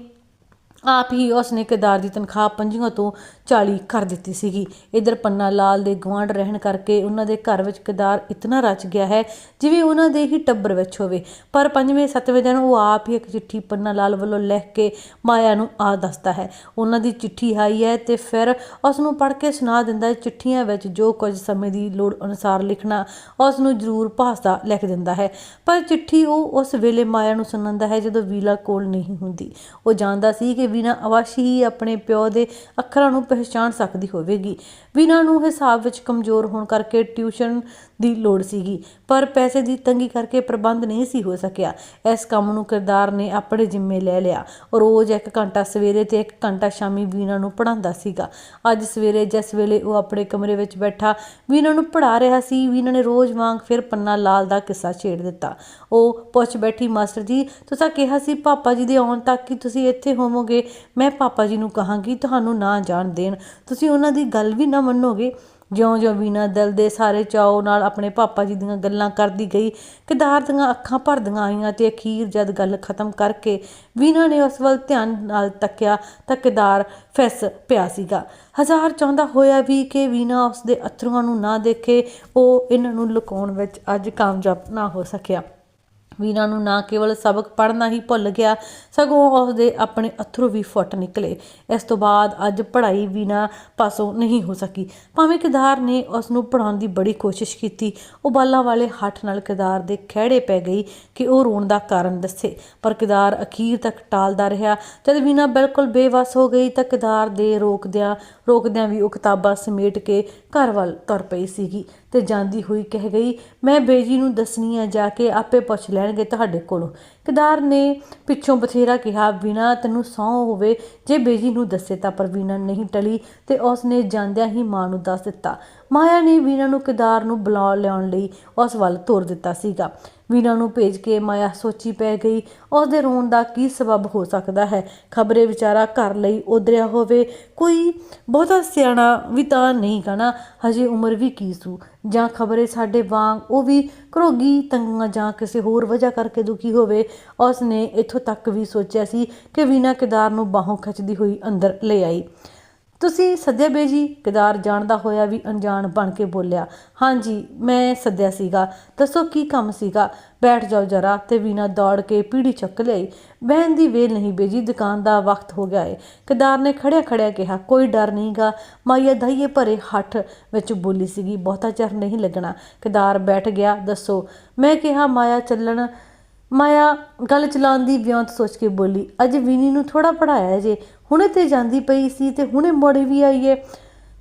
ਆਪ ਹੀ ਉਸਨੇ ਕਿਦਾਰ ਦੀ ਤਨਖਾਹ 25 ਤੋਂ 40 ਕਰ ਦਿੱਤੀ ਸੀਗੀ। ਇਧਰ ਪੰਨਾ ਲਾਲ ਦੇ ਗਵਾਂਢ ਰਹਿਣ ਕਰਕੇ ਉਹਨਾਂ ਦੇ ਘਰ ਵਿੱਚ ਕਿਦਾਰ ਇਤਨਾ ਰਚ ਗਿਆ ਹੈ ਜਿਵੇਂ ਉਹਨਾਂ ਦੇ ਹੀ ਟੱਬਰ ਵਿੱਚ ਹੋਵੇ। ਪਰ ਪੰਜਵੇਂ, ਸੱਤਵੇਂ ਦਿਨ ਉਹ ਆਪ ਹੀ ਇੱਕ ਚਿੱਠੀ ਪੰਨਾ ਲਾਲ ਵੱਲੋਂ ਲਿਖ ਕੇ ਮਾਇਆ ਨੂੰ ਆ ਦੱਸਦਾ ਹੈ। ਉਹਨਾਂ ਦੀ ਚਿੱਠੀ ਆਈ ਹੈ ਤੇ ਫਿਰ ਉਸ ਨੂੰ ਪੜ੍ਹ ਕੇ ਸੁਣਾ ਦਿੰਦਾ ਹੈ ਚਿੱਠੀਆਂ ਵਿੱਚ ਜੋ ਕੁਝ ਸਮੇਂ ਦੀ ਲੋੜ ਅਨੁਸਾਰ ਲਿਖਣਾ ਉਸ ਨੂੰ ਜ਼ਰੂਰ ਭਾਸ਼ਾ ਲਿਖ ਦਿੰਦਾ ਹੈ। ਪਰ ਚਿੱਠੀ ਉਹ ਉਸ ਵੇਲੇ ਮਾਇਆ ਨੂੰ ਸੁਣਾਉਂਦਾ ਹੈ ਜਦੋਂ ਵੀਲਾ ਕੋਲ ਨਹੀਂ ਹੁੰਦੀ। ਉਹ ਜਾਣਦਾ ਸੀ ਕਿ ਵੀਨਾ ਅਵਸ਼ ਹੀ ਆਪਣੇ ਪਿਓ ਦੇ ਅੱਖਰਾਂ ਨੂੰ ਪਹਿਚਾਨ ਸਕਦੀ ਹੋਵੇਗੀ। ਵੀਨਾ ਨੂੰ ਹਿਸਾਬ ਵਿੱਚ ਕਮਜ਼ੋਰ ਹੋਣ ਕਰਕੇ ਟਿਊਸ਼ਨ ਦੀ ਲੋੜ ਸੀਗੀ, ਪਰ ਪੈਸੇ ਦੀ ਤੰਗੀ ਕਰਕੇ ਪ੍ਰਬੰਧ ਨਹੀਂ ਸੀ ਹੋ ਸਕਿਆ। ਇਸ ਕੰਮ ਨੂੰ ਕਿਰਦਾਰ ਨੇ ਆਪਣੇ ਜ਼ਿੰਮੇ ਲੈ ਲਿਆ। ਰੋਜ਼ ਇੱਕ ਘੰਟਾ ਸਵੇਰੇ ਤੇ ਇੱਕ ਘੰਟਾ ਸ਼ਾਮੀ ਵੀਨਾ ਨੂੰ ਪੜਾਉਂਦਾ ਸੀਗਾ। ਅੱਜ ਸਵੇਰੇ ਜਿਸ ਵੇਲੇ ਉਹ ਆਪਣੇ ਕਮਰੇ ਵਿੱਚ ਬੈਠਾ, ਵੀਨਾ ਨੂੰ ਪੜਾ ਰਿਹਾ ਸੀ, ਵੀਨਾ ਨੇ ਰੋਜ਼ ਵਾਂਗ ਫਿਰ ਪੰਨਾ ਲਾਲ ਦਾ ਕਿੱਸਾ ਛੇੜ ਦਿੱਤਾ। ਉਹ ਪੁੱਛ ਬੈਠੀ, ਮਾਸਟਰ ਜੀ, ਤੁਸੀਂ ਕਿਹਾ ਸੀ ਪਾਪਾ ਜੀ ਦੇ ਆਉਣ ਤੱਕ ਕਿ ਤੁਸੀਂ ਇੱਥੇ ਹੋਵੋਗੇ? ਮੈਂ ਪਾਪਾ ਜੀ ਨੂੰ ਕਹਾਂਗੀ, ਤੁਹਾਨੂੰ ਨਾ ਜਾਣ ਦੇਣ। ਤੁਸੀਂ ਉਹਨਾਂ ਦੀ ਗੱਲ ਵੀ ਨਾ ਮੰਨੋਗੇ? ਜਿਉਂ-ਜਿਉਂ ਵੀਨਾ ਦਿਲ ਦੇ ਸਾਰੇ ਚਾਅ ਨਾਲ ਆਪਣੇ ਪਾਪਾ ਜੀ ਦੀਆਂ ਗੱਲਾਂ ਕਰਦੀ ਗਈ ਕਿਦਾਰ ਦੀਆਂ ਅੱਖਾਂ ਭਰਦੀਆਂ ਆਈਆਂ ਤੇ ਅਖੀਰ ਜਦ ਗੱਲ ਖਤਮ ਕਰਕੇ ਵੀਨਾ ਨੇ ਉਸ ਵੱਲ ਧਿਆਨ ਨਾਲ ਤੱਕਿਆ ਤਾਂ ਕਿਦਾਰ ਫਿਸ ਪਿਆ ਸੀਗਾ। ਹਜ਼ਾਰ ਚਾਹੁੰਦਾ ਹੋਇਆ ਵੀ ਕਿ ਵੀਨਾ ਉਸ ਦੇ ਅਥਰੂਆਂ ਨੂੰ ਨਾ ਦੇਖੇ, ਉਹ ਇਹਨਾਂ ਨੂੰ ਲੁਕਾਉਣ ਵਿੱਚ ਅੱਜ ਕਾਮਯਾਬ ਨਾ ਹੋ ਸਕਿਆ। ਵੀਨਾ ਨੂੰ ਨਾ ਕੇਵਲ ਸਬਕ ਪੜ੍ਹਨਾ ਹੀ ਭੁੱਲ ਗਿਆ, ਸਗੋਂ ਉਸਦੇ ਆਪਣੇ ਅਥਰੂ ਵੀ ਫੁੱਟ ਨਿਕਲੇ। ਇਸ ਤੋਂ ਬਾਅਦ ਅੱਜ ਪੜ੍ਹਾਈ ਵੀਨਾ ਪਾਸੋਂ ਨਹੀਂ ਹੋ ਸਕੀ। ਭਾਵੇਂ ਕਿਦਾਰ ਨੇ ਉਸ ਨੂੰ ਪੜਾਉਣ ਦੀ ਬੜੀ ਕੋਸ਼ਿਸ਼ ਕੀਤੀ, ਉਹ ਬਾਲਾਂ ਵਾਲੇ ਹੱਥ ਨਾਲ ਕਿਦਾਰ ਦੇ ਖਿਹੜੇ ਪੈ ਗਈ ਕਿ ਉਹ ਰੋਣ ਦਾ ਕਾਰਨ ਦੱਸੇ। ਪਰ ਕਿਦਾਰ ਅਖੀਰ ਤੱਕ ਟਾਲਦਾ ਰਿਹਾ। ਜਦ ਵੀਨਾ ਬਿਲਕੁਲ ਬੇਵਸ ਹੋ ਗਈ ਤਾਂ ਕਿਦਾਰ ਦੇ ਰੋਕਦਿਆਂ ਰੋਕਦਿਆਂ ਵੀ ਉਹ ਕਿਤਾਬਾਂ ਸਮੇਟ ਕੇ ਘਰ ਵੱਲ ਤੁਰ ਪਈ ਸੀਗੀ। ਤੇ ਜਾਂਦੀ ਹੋਈ ਕਹਿ ਗਈ, ਮੈਂ ਬੇਜੀ ਨੂੰ ਦੱਸਣੀ ਆ, ਜਾ ਕੇ ਆਪੇ ਪੁੱਛ ਲੈਣਗੇ ਤੁਹਾਡੇ ਕੋਲੋਂ। ਕਿਦਾਰ ਨੇ ਪਿੱਛੋਂ ਬਥੇਰਾ ਕਿਹਾ ਬਿਨਾ ਤੈਨੂੰ ਸੌਂ ਹੋਵੇ। ਜੇ ਬੇਜੀ ਨੂੰ ਦੱਸੇ ਤਾਂ ਪਰ ਵੀਨਾ ਨਹੀਂ ਟਲੀ ਤੇ ਉਸ ਨੇ ਜਾਂਦਿਆਂ ਹੀ ਮਾਂ ਨੂੰ ਦੱਸ ਦਿੱਤਾ। ਮਾਇਆ ਨੇ ਵੀਨਾ ਨੂੰ ਕਿਦਾਰ ਨੂੰ ਬੁਲਾ ਲਿਆਉਣ ਲਈ ਉਸ ਵੱਲ ਤੋਰ ਦਿੱਤਾ ਸੀਗਾ। ਵੀਨਾ ਨੂੰ ਭੇਜ ਕੇ ਮਾਇਆ ਸੋਚੀ ਪੈ ਗਈ ਉਸ ਦੇ ਰੋਣ ਦਾ ਕੀ ਸਬਬ ਹੋ ਸਕਦਾ ਹੈ? ਖਬਰੇ ਵਿਚਾਰਾ ਘਰ ਲਈ ਉਧਰਿਆ ਹੋਵੇ। ਕੋਈ ਬਹੁਤਾ ਸਿਆਣਾ ਵੀ ਤਾਂ ਨਹੀਂ ਕਹਣਾ ਹਜੇ ਉਮਰ ਵੀ ਕੀ ਸੂ? ਜਾਂ ਖਬਰੇ ਸਾਡੇ ਵਾਂਗ ਉਹ ਵੀ ਕਰੋਗੀ ਤੰਗਾਂ ਜਾਂ ਕਿਸੇ ਹੋਰ ਵਜ੍ਹਾ ਕਰਕੇ ਦੁਖੀ ਹੋਵੇ ਉਸ ਨੇ ਇੱਥੋਂ ਤੱਕ ਵੀ ਸੋਚਿਆ ਸੀ ਕਿ ਵੀਨਾ ਕੇਦਾਰ ਨੂੰ ਬਾਹੋਂ ਖਿੱਚਦੀ ਹੋਈ ਅੰਦਰ ਲੈ ਆਈ। ਤੁਸੀਂ ਸੱਦਿਆ ਬੇਜੀ ਕਿਦਾਰ ਜਾਣਦਾ ਹੋਇਆ ਵੀ ਅਣਜਾਣ ਬਣ ਕੇ ਬੋਲਿਆ। ਹਾਂਜੀ, ਮੈਂ ਸੱਦਿਆ ਸੀਗਾ। ਦੱਸੋ ਕੀ ਕੰਮ ਸੀਗਾ? ਬੈਠ ਜਾਓ ਜਰਾ ਤੇ ਵੀਨਾ ਦੌੜ ਕੇ ਪੀੜੀ ਚੱਕ ਲਈ। ਬਹਿਣ ਦੀ ਵੇਲ ਨਹੀਂ ਬੇਜੀ ਦੁਕਾਨ ਦਾ ਵਕਤ ਹੋ ਗਿਆ ਏ। ਕਿਦਾਰ ਨੇ ਖੜਿਆ ਖੜਿਆ ਕਿਹਾ, ਕੋਈ ਡਰ ਨਹੀਂਗਾ ਮਾਇਆ ਦਈਏ ਭਰੇ ਹੱਠ ਵਿੱਚ ਬੋਲੀ ਸੀਗੀ, ਬਹੁਤਾ ਚਿਰ ਨਹੀਂ ਲੱਗਣਾ। ਕਿਦਾਰ ਬੈਠ ਗਿਆ, ਦੱਸੋ। ਮੈਂ ਕਿਹਾ, ਮਾਇਆ ਚੱਲਣ, ਮਾਇਆ ਗੱਲ ਚਲਾਉਣ ਦੀ ਵਿਉਂਤ ਸੋਚ ਕੇ ਬੋਲੀ, ਅੱਜ ਵੀਨੀ ਨੂੰ ਥੋੜਾ ਪੜਾਇਆ ਜੇ। ਹੁਣੇ ਤੇ ਜਾਂਦੀ ਪਈ ਸੀ ਤੇ ਹੁਣੇ ਮੋੜੀ ਵੀ ਆਈਏ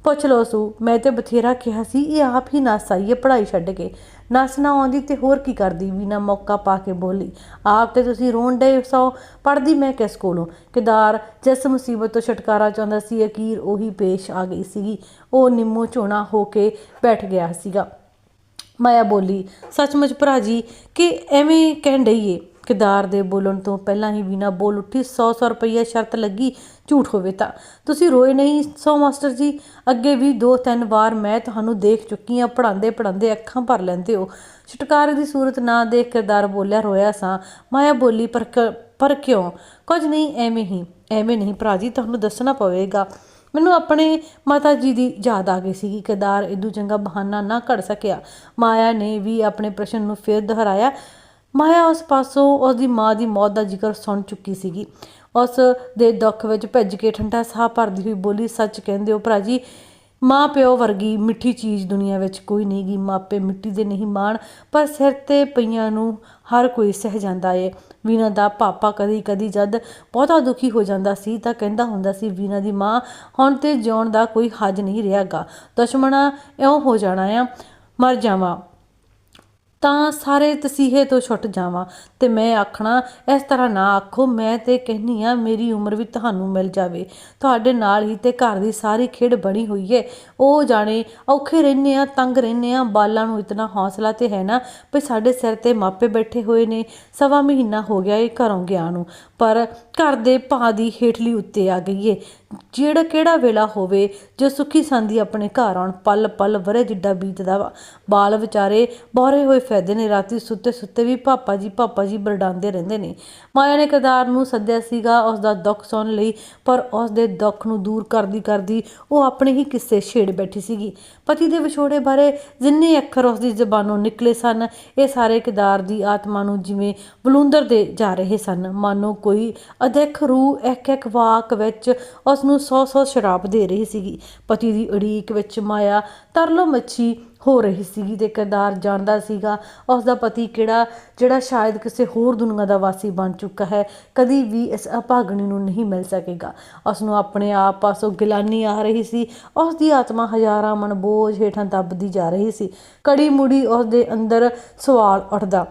ਪੁੱਛ ਲੋ ਸੂ, ਮੈਂ ਤੇ ਬਥੇਰਾ ਕਿਹਾ ਸੀ, ਇਹ ਆਪ ਹੀ ਨਸ ਆਈਏ ਪੜ੍ਹਾਈ ਛੱਡ ਕੇ। ਨਸ ਨਾ ਆਉਂਦੀ ਤੇ ਹੋਰ ਕੀ ਕਰਦੀ ਵੀਨਾ ਮੌਕਾ ਪਾ ਕੇ ਬੋਲੀ। ਆਪ ਤੇ ਤੁਸੀਂ ਰੋਣ ਡੇ ਸੋ ਪੜਦੀ ਮੈਂ ਕਿਸ ਕੋਲੋਂ? ਕਿਦਾਰ ਜਿਸ ਮੁਸੀਬਤ ਤੋਂ ਛੁਟਕਾਰਾ ਚਾਹੁੰਦਾ ਸੀ ਅਕੀਰ ਉਹੀ ਪੇਸ਼ ਆ ਗਈ ਸੀਗੀ। ਉਹ ਨਿੰਮੋ ਝੋਣਾ ਹੋ ਕੇ ਬੈਠ ਗਿਆ ਸੀਗਾ। ਮਾਇਆ ਬੋਲੀ, ਸੱਚਮੁੱਚ ਭਰਾ ਜੀ, ਕਿ ਐਵੇਂ ਕਹਿਣ ਡਈਏ ਕਿਦਾਰ ਦੇ ਬੋਲਣ ਤੋਂ ਪਹਿਲਾਂ ਹੀ ਵੀਨਾ ਬੋਲ ਉੱਠੀ 100-100 ਰੁਪਈਆ ਸ਼ਰਤ ਲੱਗੀ, ਝੂਠ ਹੋਵੇ ਤਾਂ। ਤੁਸੀਂ ਰੋਏ ਨਹੀਂ, ਸੋ ਮਾਸਟਰ ਜੀ, ਅੱਗੇ ਵੀ ਦੋ ਤਿੰਨ ਵਾਰ ਮੈਂ ਤੁਹਾਨੂੰ ਦੇਖ ਚੁੱਕੀ ਆ ਪੜਾਉਂਦੇ ਪੜਾਉਂਦੇ ਅੱਖਾਂ ਭਰ ਲੈਂਦੇ ਹੋ। ਛੁਟਕਾਰੇ ਦੀ ਸੂਰਤ ਨਾ ਦੇਖ ਕਿਰਦਾਰ ਬੋਲਿਆ ਰੋਇਆ ਸਾਂ, ਮਾਇਆ ਬੋਲੀ, ਪਰ ਕ- ਪਰ ਕਿਉਂ? ਕੁਝ ਨਹੀਂ, ਐਵੇਂ ਹੀ, ਐਵੇਂ ਨਹੀਂ ਭਰਾ ਜੀ, ਤੁਹਾਨੂੰ ਦੱਸਣਾ ਪਵੇਗਾ। ਮੈਨੂੰ ਆਪਣੇ ਮਾਤਾ ਜੀ ਦੀ ਯਾਦ ਆ ਗਈ ਸੀ ਕਿਦਾਰ ਇਦੂ ਚੰਗਾ ਬਹਾਨਾ ਨਾ ਘੜ ਸਕਿਆ। ਮਾਇਆ ਨੇ ਵੀ ਆਪਣੇ ਪ੍ਰਸ਼ਨ ਨੂੰ ਫੇਰ ਦੁਹਰਾਇਆ ਮਾਇਆ ਉਸ ਪਾਸੋਂ ਉਸ ਦੀ ਮਾਂ ਦੀ ਮੌਤ ਦਾ ਜ਼ਿਕਰ ਸੁਣ ਚੁੱਕੀ ਸੀਗੀ। ਉਸ ਦੇ ਦੁੱਖ ਵਿੱਚ ਭਿੱਜ ਕੇ ਠੰਡਾ ਸਾਹ ਭਰਦੀ ਹੋਈ ਬੋਲੀ, ਸੱਚ ਕਹਿੰਦੇ ਹੋ ਭਰਾ ਜੀ ਮਾਂ ਪਿਓ ਵਰਗੀ ਮਿੱਠੀ ਚੀਜ਼ ਦੁਨੀਆ ਵਿੱਚ ਕੋਈ ਨਹੀਂ ਗੀ। ਮਾਪੇ ਮਿੱਟੀ ਦੇ ਨਹੀਂ ਮਾਣ, ਪਰ ਸਿਰ ਤੇ ਪਈਆਂ ਨੂੰ ਹਰ ਕੋਈ ਸਹਿ ਜਾਂਦਾ ਏ। ਵੀਨਾ ਦਾ ਪਾਪਾ ਕਦੀ ਕਦੀ ਜਦ ਬਹੁਤਾ ਦੁਖੀ ਹੋ ਜਾਂਦਾ ਸੀ ਤਾਂ ਕਹਿੰਦਾ ਹੁੰਦਾ ਸੀ, ਵੀਨਾ ਦੀ ਮਾਂ ਹੁਣ ਤੇ ਜਿਉਣ ਦਾ ਕੋਈ ਹੱਜ ਨਹੀਂ ਰਿਹਾਗਾ। ਦੁਸ਼ਮਣਾ ਇਉਂ ਹੋ ਜਾਣਾ ਆ, ਮਰ ਜਾਵਾਂ। ਤਾਂ ਸਾਰੇ ਤਸੀਹੇ ਤੋਂ ਛੁੱਟ ਜਾਵਾਂ। ਤੇ ਮੈਂ ਆਖਣਾ, ਇਸ ਤਰ੍ਹਾਂ ਨਾ ਆਖੋ, ਮੈਂ ਤੇ ਕਹਿਨੀ ਆ ਮੇਰੀ ਉਮਰ ਵੀ ਤੁਹਾਨੂੰ ਮਿਲ ਜਾਵੇ। ਤੁਹਾਡੇ ਨਾਲ ਹੀ ਤੇ ਘਰ ਦੀ ਸਾਰੀ ਖੇਡ ਬਣੀ ਹੋਈ ਏ। ਉਹ ਜਾਣੇ ਔਖੇ ਰਹਿੰਦੇ ਆ, ਤੰਗ ਰਹਿੰਦੇ ਆ, ਬਾਲਾਂ ਨੂੰ ਇਤਨਾ ਹੌਸਲਾ ਤੇ ਹੈ ਨਾ ਵੀ ਸਾਡੇ ਸਿਰ ਤੇ ਮਾਪੇ ਬੈਠੇ ਹੋਏ ਨੇ, ਸਵਾ ਮਹੀਨਾ ਹੋ ਗਿਆ ਇਹ ਘਰੋਂ ਗਿਆ ਨੂੰ। ਪਰ ਘਰ ਦੇ ਭਾਅ ਦੀ ਹੇਠਲੀ ਉੱਤੇ ਆ ਗਈ ਏ। ਜਿਹੜਾ ਕਿਹੜਾ ਵੇਲਾ ਹੋਵੇ, ਜੋ ਸੁਖੀ ਸੰਦੀ ਆਪਣੇ ਘਰ ਆਉਣ ਪਲ ਪਲ ਵਰੇ ਜਿੱਡਾ ਬੀਤਦਾ ਵਾ। ਬਾਲ ਵਿਚਾਰੇ ਬੋਰੇ ਹੋਏ ਫੈਦੇ ਨੇ, ਰਾਤੀ ਸੁੱਤੇ ਸੁੱਤੇ ਵੀ ਪਾਪਾ ਜੀ ਪਾਪਾ ਜੀ ਬਰਡਾਉਂਦੇ ਰਹਿੰਦੇ ਨੇ। ਮਾਇਆ ਨੇ ਕਦਾਰ ਨੂੰ ਸੱਦਿਆ ਸੀਗਾ ਉਸ ਦਾ ਦੁੱਖ ਸੁਣ ਲਈ, ਪਰ ਉਸ ਦੇ ਦੁੱਖ ਨੂੰ ਦੂਰ ਕਰਦੀ ਕਰਦੀ ਉਹ ਆਪਣੇ ਹੀ ਕਿੱਸੇ ਛੇੜ ਬੈਠੀ ਸੀਗੀ। ਪਤੀ ਦੇ ਵਿਛੋੜੇ ਬਾਰੇ ਜਿੰਨੇ ਅੱਖਰ ਉਸ ਦੀ ਜ਼ਬਾਨੋਂ ਨਿਕਲੇ ਸਨ, ਇਹ ਸਾਰੇ ਕਿਦਾਰ ਦੀ ਆਤਮਾ ਨੂੰ ਜਿਵੇਂ ਬਲੂੰਦਰ ਦੇ ਜਾ ਰਹੇ ਸਨ। ਮਾਨੋ ਕੋਈ ਅਦੇਖ ਰੂਹ ਇੱਕ ਇੱਕ ਵਾਕ ਵਿੱਚ ਉਸ ਨੂੰ ਸੌ ਸੌ ਸ਼ਰਾਬ ਦੇ ਰਹੀ ਸੀਗੀ। ਪਤੀ ਦੀ ਉਡੀਕ ਵਿੱਚ ਮਾਇਆ ਤਰਲੋ ਮੱਛੀ ਹੋ ਰਹੀ ਸੀਗੀ ਤੇ ਕਿਰਦਾਰ ਜਾਣਦਾ ਸੀਗਾ, ਉਸ ਦਾ ਪਤੀ ਕਿਹੜਾ, ਜਿਹੜਾ ਸ਼ਾਇਦ ਕਿਸੇ ਹੋਰ ਦੁਨੀਆ ਦਾ ਵਾਸੀ ਬਣ ਚੁੱਕਾ ਹੈ, ਕਦੀ ਵੀ ਇਸ ਅਭਾਗਣੀ ਨੂੰ ਨਹੀਂ ਮਿਲ ਸਕੇਗਾ। ਉਸ ਨੂੰ ਆਪਣੇ ਆਪ ਪਾਸੋਂ ਗਿਲਾਨੀ ਆ ਰਹੀ ਸੀ। ਉਸ ਦੀ ਆਤਮਾ ਹਜ਼ਾਰਾਂ ਮਨ ਬੋਝ ਹੇਠਾਂ ਦੱਬਦੀ ਜਾ ਰਹੀ ਸੀ। ਕੜੀ ਮੁੜੀ ਉਸ ਦੇ ਅੰਦਰ ਸਵਾਲ ਉੱਠਦਾ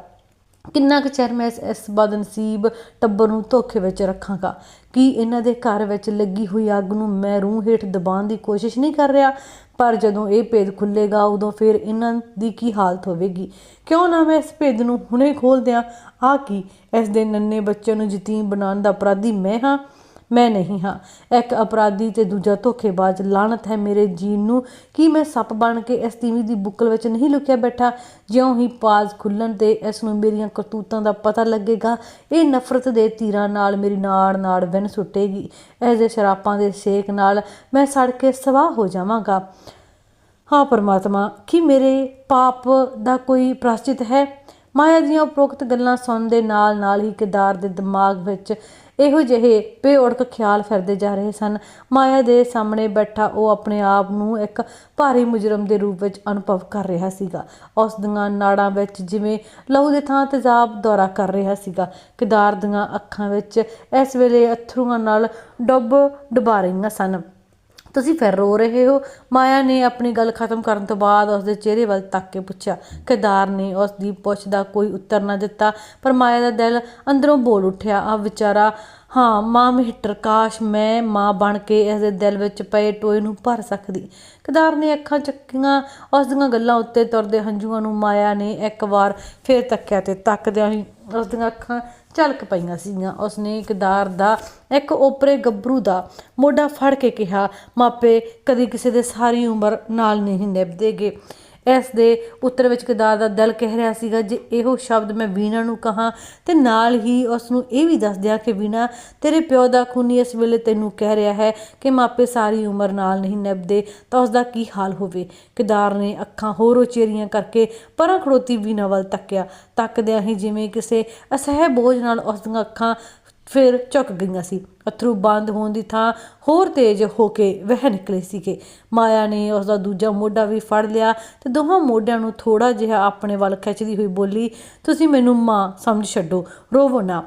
ਕਿੰਨਾ ਕੁ ਚਿਰ ਮੈਂ ਇਸ ਇਸ ਬਦਨਸੀਬ ਟੱਬਰ ਨੂੰ ਧੋਖੇ ਵਿੱਚ ਰੱਖਾਂਗਾ? ਕੀ ਇਹਨਾਂ ਦੇ ਘਰ ਵਿੱਚ ਲੱਗੀ ਹੋਈ ਅੱਗ ਨੂੰ ਮੈਂ ਰੂਹ ਹੇਠ ਦਬਾਉਣ ਦੀ ਕੋਸ਼ਿਸ਼ ਨਹੀਂ ਕਰ ਰਿਹਾ? ਪਰ ਜਦੋਂ ਇਹ ਭੇਦ ਖੁੱਲੇਗਾ, ਉਦੋਂ ਫਿਰ ਇਹਨਾਂ ਦੀ ਕੀ ਹਾਲਤ ਹੋਵੇਗੀ? ਕਿਉਂ ਨਾ ਮੈਂ ਇਸ ਭੇਦ ਨੂੰ ਹੁਣੇ ਖੋਲ ਦਿਆਂ? ਆ ਕੀ? ਇਸ ਦੇ ਨੰਨੇ ਬੱਚੇ ਨੂੰ ਯਤੀਮ ਬਣਾਉਣ ਦਾ ਅਪਰਾਧੀ ਮੈਂ ਹਾਂ। ਮੈਂ ਨਹੀਂ ਹਾਂ। ਇੱਕ ਅਪਰਾਧੀ ਤੇ ਦੂਜਾ ਧੋਖੇਬਾਜ਼। ਲਾਣਤ ਹੈ ਮੇਰੇ ਜੀਨ ਨੂੰ। ਕੀ ਮੈਂ ਸੱਪ ਬਣ ਕੇ ਇਸ ਤੀਵੀ ਦੀ ਬੁੱਕਲ ਵਿੱਚ ਨਹੀਂ ਲੁਕਿਆ ਬੈਠਾ? ਜਿਉਂ ਹੀ ਪਾਜ਼ ਖੁੱਲਣ ਤੇ ਇਸ ਨੂੰ ਮੇਰੀਆਂ ਕਰਤੂਤਾਂ ਦਾ ਪਤਾ ਲੱਗੇਗਾ, ਇਹ ਨਫ਼ਰਤ ਦੇ ਤੀਰਾਂ ਨਾਲ ਮੇਰੀ ਨਾੜ ਨਾੜ ਵਿਨ ਸੁੱਟੇਗੀ। ਇਸ ਦੇ ਸ਼ਰਾਪਾਂ ਦੇ ਸੇਕ ਨਾਲ ਮੈਂ ਸੜ ਕੇ ਸਵਾਹ ਹੋ ਜਾਵਾਂਗਾ। ਹਾਂ ਪਰਮਾਤਮਾ, ਕੀ ਮੇਰੇ ਪਾਪ ਦਾ ਕੋਈ ਪ੍ਰਾਸ਼ਚਿਤ ਹੈ? ਮਾਇਆ ਦੀਆਂ ਉਪਰੋਕਤ ਗੱਲਾਂ ਸੁਣਨ ਦੇ ਨਾਲ ਨਾਲ ਹੀ ਕਿਦਾਰ ਦੇ ਦਿਮਾਗ ਵਿੱਚ ਇਹੋ ਜਿਹੇ ਬੇਉੜਕ ਖਿਆਲ ਫਿਰਦੇ ਜਾ ਰਹੇ ਸਨ। ਮਾਇਆ ਦੇ ਸਾਹਮਣੇ ਬੈਠਾ ਉਹ ਆਪਣੇ ਆਪ ਨੂੰ ਇੱਕ ਭਾਰੀ ਮੁਜਰਮ ਦੇ ਰੂਪ ਵਿੱਚ ਅਨੁਭਵ ਕਰ ਰਿਹਾ ਸੀਗਾ। ਉਸ ਦੀਆਂ ਨਾੜਾਂ ਵਿੱਚ ਜਿਵੇਂ ਲਹੂ ਦੇ ਥਾਂ ਤੇਜ਼ਾਬ ਦੌਰਾ ਕਰ ਰਿਹਾ ਸੀਗਾ। ਕਿਦਾਰ ਦੀਆਂ ਅੱਖਾਂ ਵਿੱਚ ਇਸ ਵੇਲੇ ਅਥਰੂਆਂ ਨਾਲ ਡੁੱਬ ਡੁਬਾ ਰਹੀਆਂ ਸਨ। ਤੁਸੀਂ ਫਿਰ ਰੋ ਰਹੇ ਹੋ। ਮਾਇਆ ਨੇ ਆਪਣੀ ਗੱਲ ਖਤਮ ਕਰਨ ਤੋਂ ਬਾਅਦ ਉਸ ਦੇ ਚਿਹਰੇ ਵੱਲ ਤੱਕ ਕੇ ਪੁੱਛਿਆ। ਕੇਦਾਰ ਨੇ ਉਸ ਦੀ ਪੁੱਛ ਦਾ ਕੋਈ ਉੱਤਰ ਨਾ ਦਿੱਤਾ, ਪਰ ਮਾਇਆ ਦਾ ਦਿਲ ਅੰਦਰੋਂ ਬੋਲ ਉੱਠਿਆ। ਆ ਵਿਚਾਰਾ, ਹਾਂ, ਮਾਂ ਮਿਹਟਰ, ਕਾਸ਼ ਮੈਂ ਮਾਂ ਬਣ ਕੇ ਇਸ ਦੇ ਦਿਲ ਵਿੱਚ ਪਏ ਟੋਏ ਨੂੰ ਭਰ ਸਕਦੀ। ਕਿਦਾਰ ਨੇ ਅੱਖਾਂ ਚੱਕੀਆਂ ਉਸ ਦੀਆਂ ਗੱਲਾਂ ਉੱਤੇ ਤੁਰਦੇ ਹੰਝੂਆਂ ਨੂੰ ਮਾਇਆ ਨੇ ਇੱਕ ਵਾਰ ਫੇਰ ਤੱਕਿਆ ਤੇ ਤੱਕਦਿਆਂ ਹੀ ਉਸ ਦੀਆਂ ਅੱਖਾਂ ਝਲਕ ਪਈਆਂ ਸੀਗੀਆਂ। ਉਸਨੇ ਕਿਦਾਰ ਦਾ, ਇੱਕ ਓਪਰੇ ਗੱਭਰੂ ਦਾ ਮੋਢਾ ਫੜ ਕੇ ਕਿਹਾ, ਮਾਪੇ, ਕਦੀ ਕਿਸੇ ਦੇ ਸਾਰੀ ਉਮਰ ਨਾਲ ਨਹੀਂ ਨਿਭਦੇਗੇ। ਇਸ ਦੇ ਉੱਤਰ ਵਿੱਚ ਕਿਦਾਰ ਦਾ ਦਿਲ ਕਹਿ ਰਿਹਾ ਸੀਗਾ ਜੇ ਇਹੋ ਸ਼ਬਦ ਮੈਂ ਵੀਣਾ ਨੂੰ ਕਹਾ, ਤੇ ਨਾਲ ਹੀ ਉਸ ਨੂੰ ਇਹ ਵੀ ਦੱਸ ਦਿਆਂ ਕਿ ਵੀਣਾ, ਤੇਰੇ ਪਿਓ ਦਾ ਖੂਨੀ ਇਸ ਵੇਲੇ ਤੈਨੂੰ ਕਹਿ ਰਿਹਾ ਹੈ ਕਿ ਮਾਪੇ ਸਾਰੀ ਉਮਰ ਨਾਲ ਨਹੀਂ ਨਿਭਦੇ, ਤਾਂ ਉਸ ਦਾ ਕੀ ਹਾਲ ਹੋਵੇ? ਕਿਦਾਰ ਨੇ ਅੱਖਾਂ ਹੋਰ ਉਚੇਰੀਆਂ ਕਰਕੇ ਪਰਾਂ ਖੜੋਤੀ ਵੀਣਾ ਵੱਲ ਤੱਕਿਆ। ਤੱਕਦਿਆਂ ਹੀ ਜਿਵੇਂ ਕਿਸੇ ਅਸਹਿ ਬੋਝ ਨਾਲ ਉਸ ਦੀਆਂ ਅੱਖਾਂ ਫਿਰ ਝੁਕ ਗਈਆਂ ਸੀ। ਅਥਰੂ ਬੰਦ ਹੋਣ ਦੀ ਥਾਂ ਹੋਰ ਤੇਜ਼ ਹੋ ਕੇ ਵਹਿ ਨਿਕਲੇ ਸੀਗੇ। ਮਾਇਆ ਨੇ ਉਸ ਦਾ ਦੂਜਾ ਮੋਢਾ ਵੀ ਫੜ ਲਿਆ ਤੇ ਦੋਹਾਂ ਮੋਢਿਆਂ ਨੂੰ ਥੋੜਾ ਜਿਹਾ ਆਪਣੇ ਵੱਲ ਖਿੱਚਦੀ ਹੋਈ ਬੋਲੀ, ਤੁਸੀਂ ਮੈਨੂੰ ਮਾਂ ਸਮਝ ਛੱਡੋ, ਰੋਵੋ ਨਾ।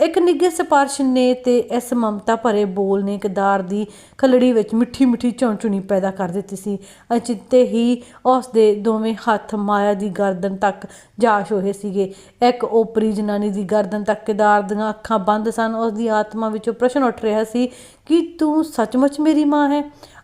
ਇੱਕ ਨਿੱਘੇ ਸਪਾਰਸ਼ ਨੇ ਤੇ ਇਸ ਮਮਤਾ ਭਰੇ ਬੋਲ ਨੇ ਕਿਦਾਰ ਦੀ ਖਲੜੀ ਵਿੱਚ ਮਿੱਠੀ ਮਿੱਠੀ ਚੌਂਚੁਣੀ ਪੈਦਾ ਕਰ ਦਿੱਤੀ ਸੀ। ਅਚਿੱਤੇ ਹੀ ਉਸ ਦੇ ਦੋਵੇਂ ਹੱਥ ਮਾਇਆ ਦੀ ਗਰਦਨ ਤੱਕ ਜਾਸ਼ ਹੋਏ ਸੀਗੇ। ਇੱਕ ਓਪਰੀ ਜਨਾਨੀ ਦੀ ਗਰਦਨ ਤੱਕ ਕੇਦਾਰ ਦੀਆਂ ਅੱਖਾਂ ਬੰਦ ਸਨ। ਉਸ ਦੀ ਆਤਮਾ ਵਿੱਚੋਂ ਪ੍ਰਸ਼ਨ ਉੱਠ ਰਿਹਾ ਸੀ ਕਿ ਤੂੰ ਸੱਚਮੁੱਚ ਮੇਰੀ ਮਾਂ ਹੈ?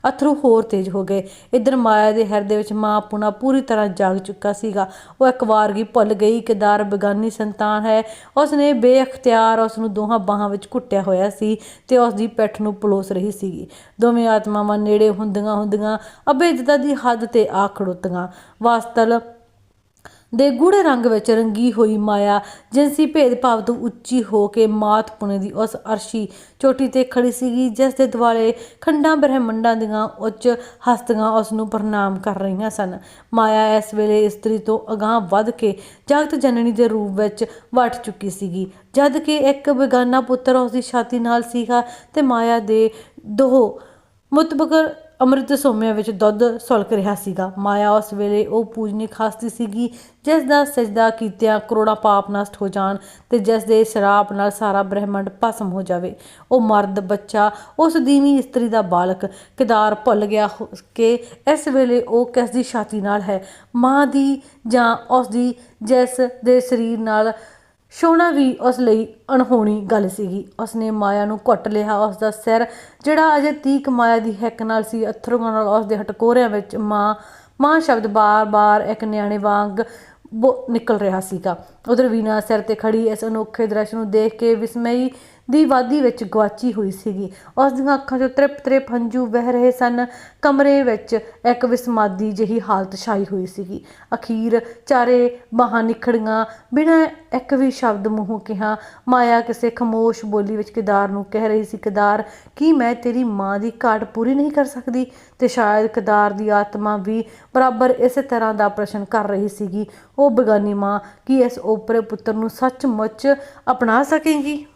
ਅਥਰੂ ਹੋਰ ਤੇਜ਼ ਹੋ ਗਏ। ਇਧਰ ਮਾਇਆ ਦੇ ਹਿਰਦੇ ਵਿੱਚ ਮਾਂ ਪੁਣਾ ਪੂਰੀ ਤਰ੍ਹਾਂ ਜਾਗ ਚੁੱਕਾ ਸੀਗਾ। ਉਹ ਇੱਕ ਵਾਰ ਵੀ ਭੁੱਲ ਗਈ ਕਿ ਦਾਰ ਬਗਾਨੀ ਸੰਤਾਨ ਹੈ। ਉਸਨੇ ਬੇਅਖਤਿਆਰ ਉਸ ਨੂੰ ਦੋਹਾਂ ਬਾਹਾਂ ਵਿੱਚ ਘੁੱਟਿਆ ਹੋਇਆ ਸੀ ਤੇ ਉਸ ਦੀ ਪਿੱਠ ਨੂੰ ਪਲੋਸ ਰਹੀ ਸੀਗੀ। ਦੋਵੇਂ ਆਤਮਾਵਾਂ ਨੇੜੇ ਹੁੰਦੀਆਂ ਹੁੰਦੀਆਂ ਅਬੇਦਤਾ ਦੀ ਹੱਦ ਤੇ ਆ ਖੜੋਤੀਆਂ। ਵਾਸਤਲ ਦੇ ਗੂੜੇ ਰੰਗ ਵਿੱਚ ਰੰਗੀ ਹੋਈ ਮਾਇਆ, ਜਿਨਸੀ ਭੇਦਭਾਵ ਤੋਂ ਉੱਚੀ ਹੋ ਕੇ ਮਾਤ ਪੁਣੇ ਦੀ ਉਸ ਅਰਸ਼ੀ ਚੋਟੀ ਤੇ ਖੜੀ ਸੀਗੀ, ਜਿਸ ਦੇ ਦੁਆਲੇ ਖੰਡਾਂ ਬ੍ਰਹਿਮੰਡਾਂ ਦੀਆਂ ਉੱਚ ਹਸਤੀਆਂ ਉਸ ਨੂੰ ਪ੍ਰਣਾਮ ਕਰ ਰਹੀਆਂ ਸਨ। ਮਾਇਆ ਇਸ ਵੇਲੇ ਇਸਤਰੀ ਤੋਂ ਅਗਾਂਹ ਵੱਧ ਕੇ ਜਗਤ ਜਨਨੀ ਦੇ ਰੂਪ ਵਿੱਚ ਵਟ ਚੁੱਕੀ ਸੀਗੀ। ਜਦ ਕਿ ਇੱਕ ਬੇਗਾਨਾ ਪੁੱਤਰ ਉਸ ਦੀ ਛਾਤੀ ਨਾਲ ਸੀਗਾ ਤੇ ਮਾਇਆ ਦੇ ਦੋ ਮੁਤਬਕਰ ਅੰਮ੍ਰਿਤ ਸੋਮਿਆਂ ਵਿੱਚ ਦੁੱਧ ਸੁਲਕ ਰਿਹਾ ਸੀਗਾ। ਮਾਇਆ ਉਸ ਵੇਲੇ ਉਹ ਪੂਜਨੀ ਹਸਤੀ ਸੀਗੀ, ਜਿਸ ਦਾ ਸਜਦਾ ਕੀਤਿਆਂ ਕਰੋੜਾਂ ਪਾਪ ਨਸ਼ਟ ਹੋ ਜਾਣ ਤੇ ਜਿਸ ਦੇ ਸ਼ਰਾਪ ਨਾਲ ਸਾਰਾ ਬ੍ਰਹਿਮੰਡ ਭਸਮ ਹੋ ਜਾਵੇ। ਉਹ ਮਰਦ ਬੱਚਾ, ਉਸ ਦੀਵੀ ਇਸਤਰੀ ਦਾ ਬਾਲਕ, ਕਿਦਾਰ ਭੁੱਲ ਗਿਆ ਹੋ- ਕਿ ਇਸ ਵੇਲੇ ਉਹ ਕਿਸ ਦੀ ਛਾਤੀ ਨਾਲ ਹੈ? ਮਾਂ ਦੀ ਜਾਂ ਉਸ ਦੀ, ਜਿਸ ਦੇ ਸਰੀਰ ਨਾਲ ਛੋਣਾ ਵੀ ਉਸ ਲਈ ਅਣਹੋਣੀ ਗੱਲ ਸੀਗੀ। ਉਸਨੇ ਮਾਇਆ ਨੂੰ ਘੁੱਟ ਲਿਆ। ਉਸ ਦਾ ਸਿਰ, ਜਿਹੜਾ ਅਜੇ ਤੀਕ ਮਾਇਆ ਦੀ ਹਿੱਕ ਨਾਲ ਸੀ, ਅਥਰੂਆਂ ਨਾਲ ਉਸ ਦੇ ਹਟਕੋਰਿਆਂ ਵਿੱਚ ਮਾਂ ਮਾਂ ਸ਼ਬਦ ਬਾਰ-ਬਾਰ ਇੱਕ ਨਿਆਣੇ ਵਾਂਗ ਬੋ, ਨਿਕਲ ਰਿਹਾ ਸੀਗਾ। ਉਧਰ ਵੀਨਾ ਸਿਰ ਤੇ ਖੜੀ ਇਸ ਅਨੋਖੇ ਦ੍ਰਿਸ਼ ਨੂੰ ਦੇਖ ਕੇ ਵਿਸਮਈ ਦੀ ਵਾਦੀ ਵਿੱਚ ਗਵਾਚੀ ਹੋਈ ਸੀਗੀ। ਉਸ ਦੀਆਂ ਅੱਖਾਂ 'ਚੋਂ ਤ੍ਰਿਪ ਤ੍ਰਿਪ ਹੰਝੂ ਵਹਿ ਰਹੇ ਸਨ। ਕਮਰੇ ਵਿੱਚ ਇੱਕ ਵਿਸਮਾਦੀ ਜਿਹੀ ਹਾਲਤ ਛਾਈ ਹੋਈ ਸੀਗੀ। ਅਖੀਰ ਚਾਰੇ ਬਾਹਾਂ ਨਿਖੜੀਆਂ, ਬਿਨਾਂ ਇੱਕ ਵੀ ਸ਼ਬਦ ਮੂੰਹੋਂ ਕਿਹਾ, ਮਾਇਆ ਕਿਸੇ ਖਮੋਸ਼ ਬੋਲੀ ਵਿੱਚ ਕਿਦਾਰ ਨੂੰ ਕਹਿ ਰਹੀ ਸੀ, ਕਿਦਾਰ, ਕੀ ਮੈਂ ਤੇਰੀ ਮਾਂ ਦੀ ਘਾਟ ਪੂਰੀ ਨਹੀਂ ਕਰ ਸਕਦੀ? ਤੇ ਸ਼ਾਇਦ ਕਿਦਾਰ ਦੀ ਆਤਮਾ ਵੀ ਬਰਾਬਰ ਇਸੇ ਤਰ੍ਹਾਂ ਦਾ ਪ੍ਰਸ਼ਨ ਕਰ ਰਹੀ ਸੀਗੀ। ਉਹ ਬਗਾਨੀ ਮਾਂ, ਕੀ ਇਸ ਓਪਰੇ ਪੁੱਤਰ ਨੂੰ ਸੱਚਮੁੱਚ ਅਪਣਾ ਸਕੇਗੀ?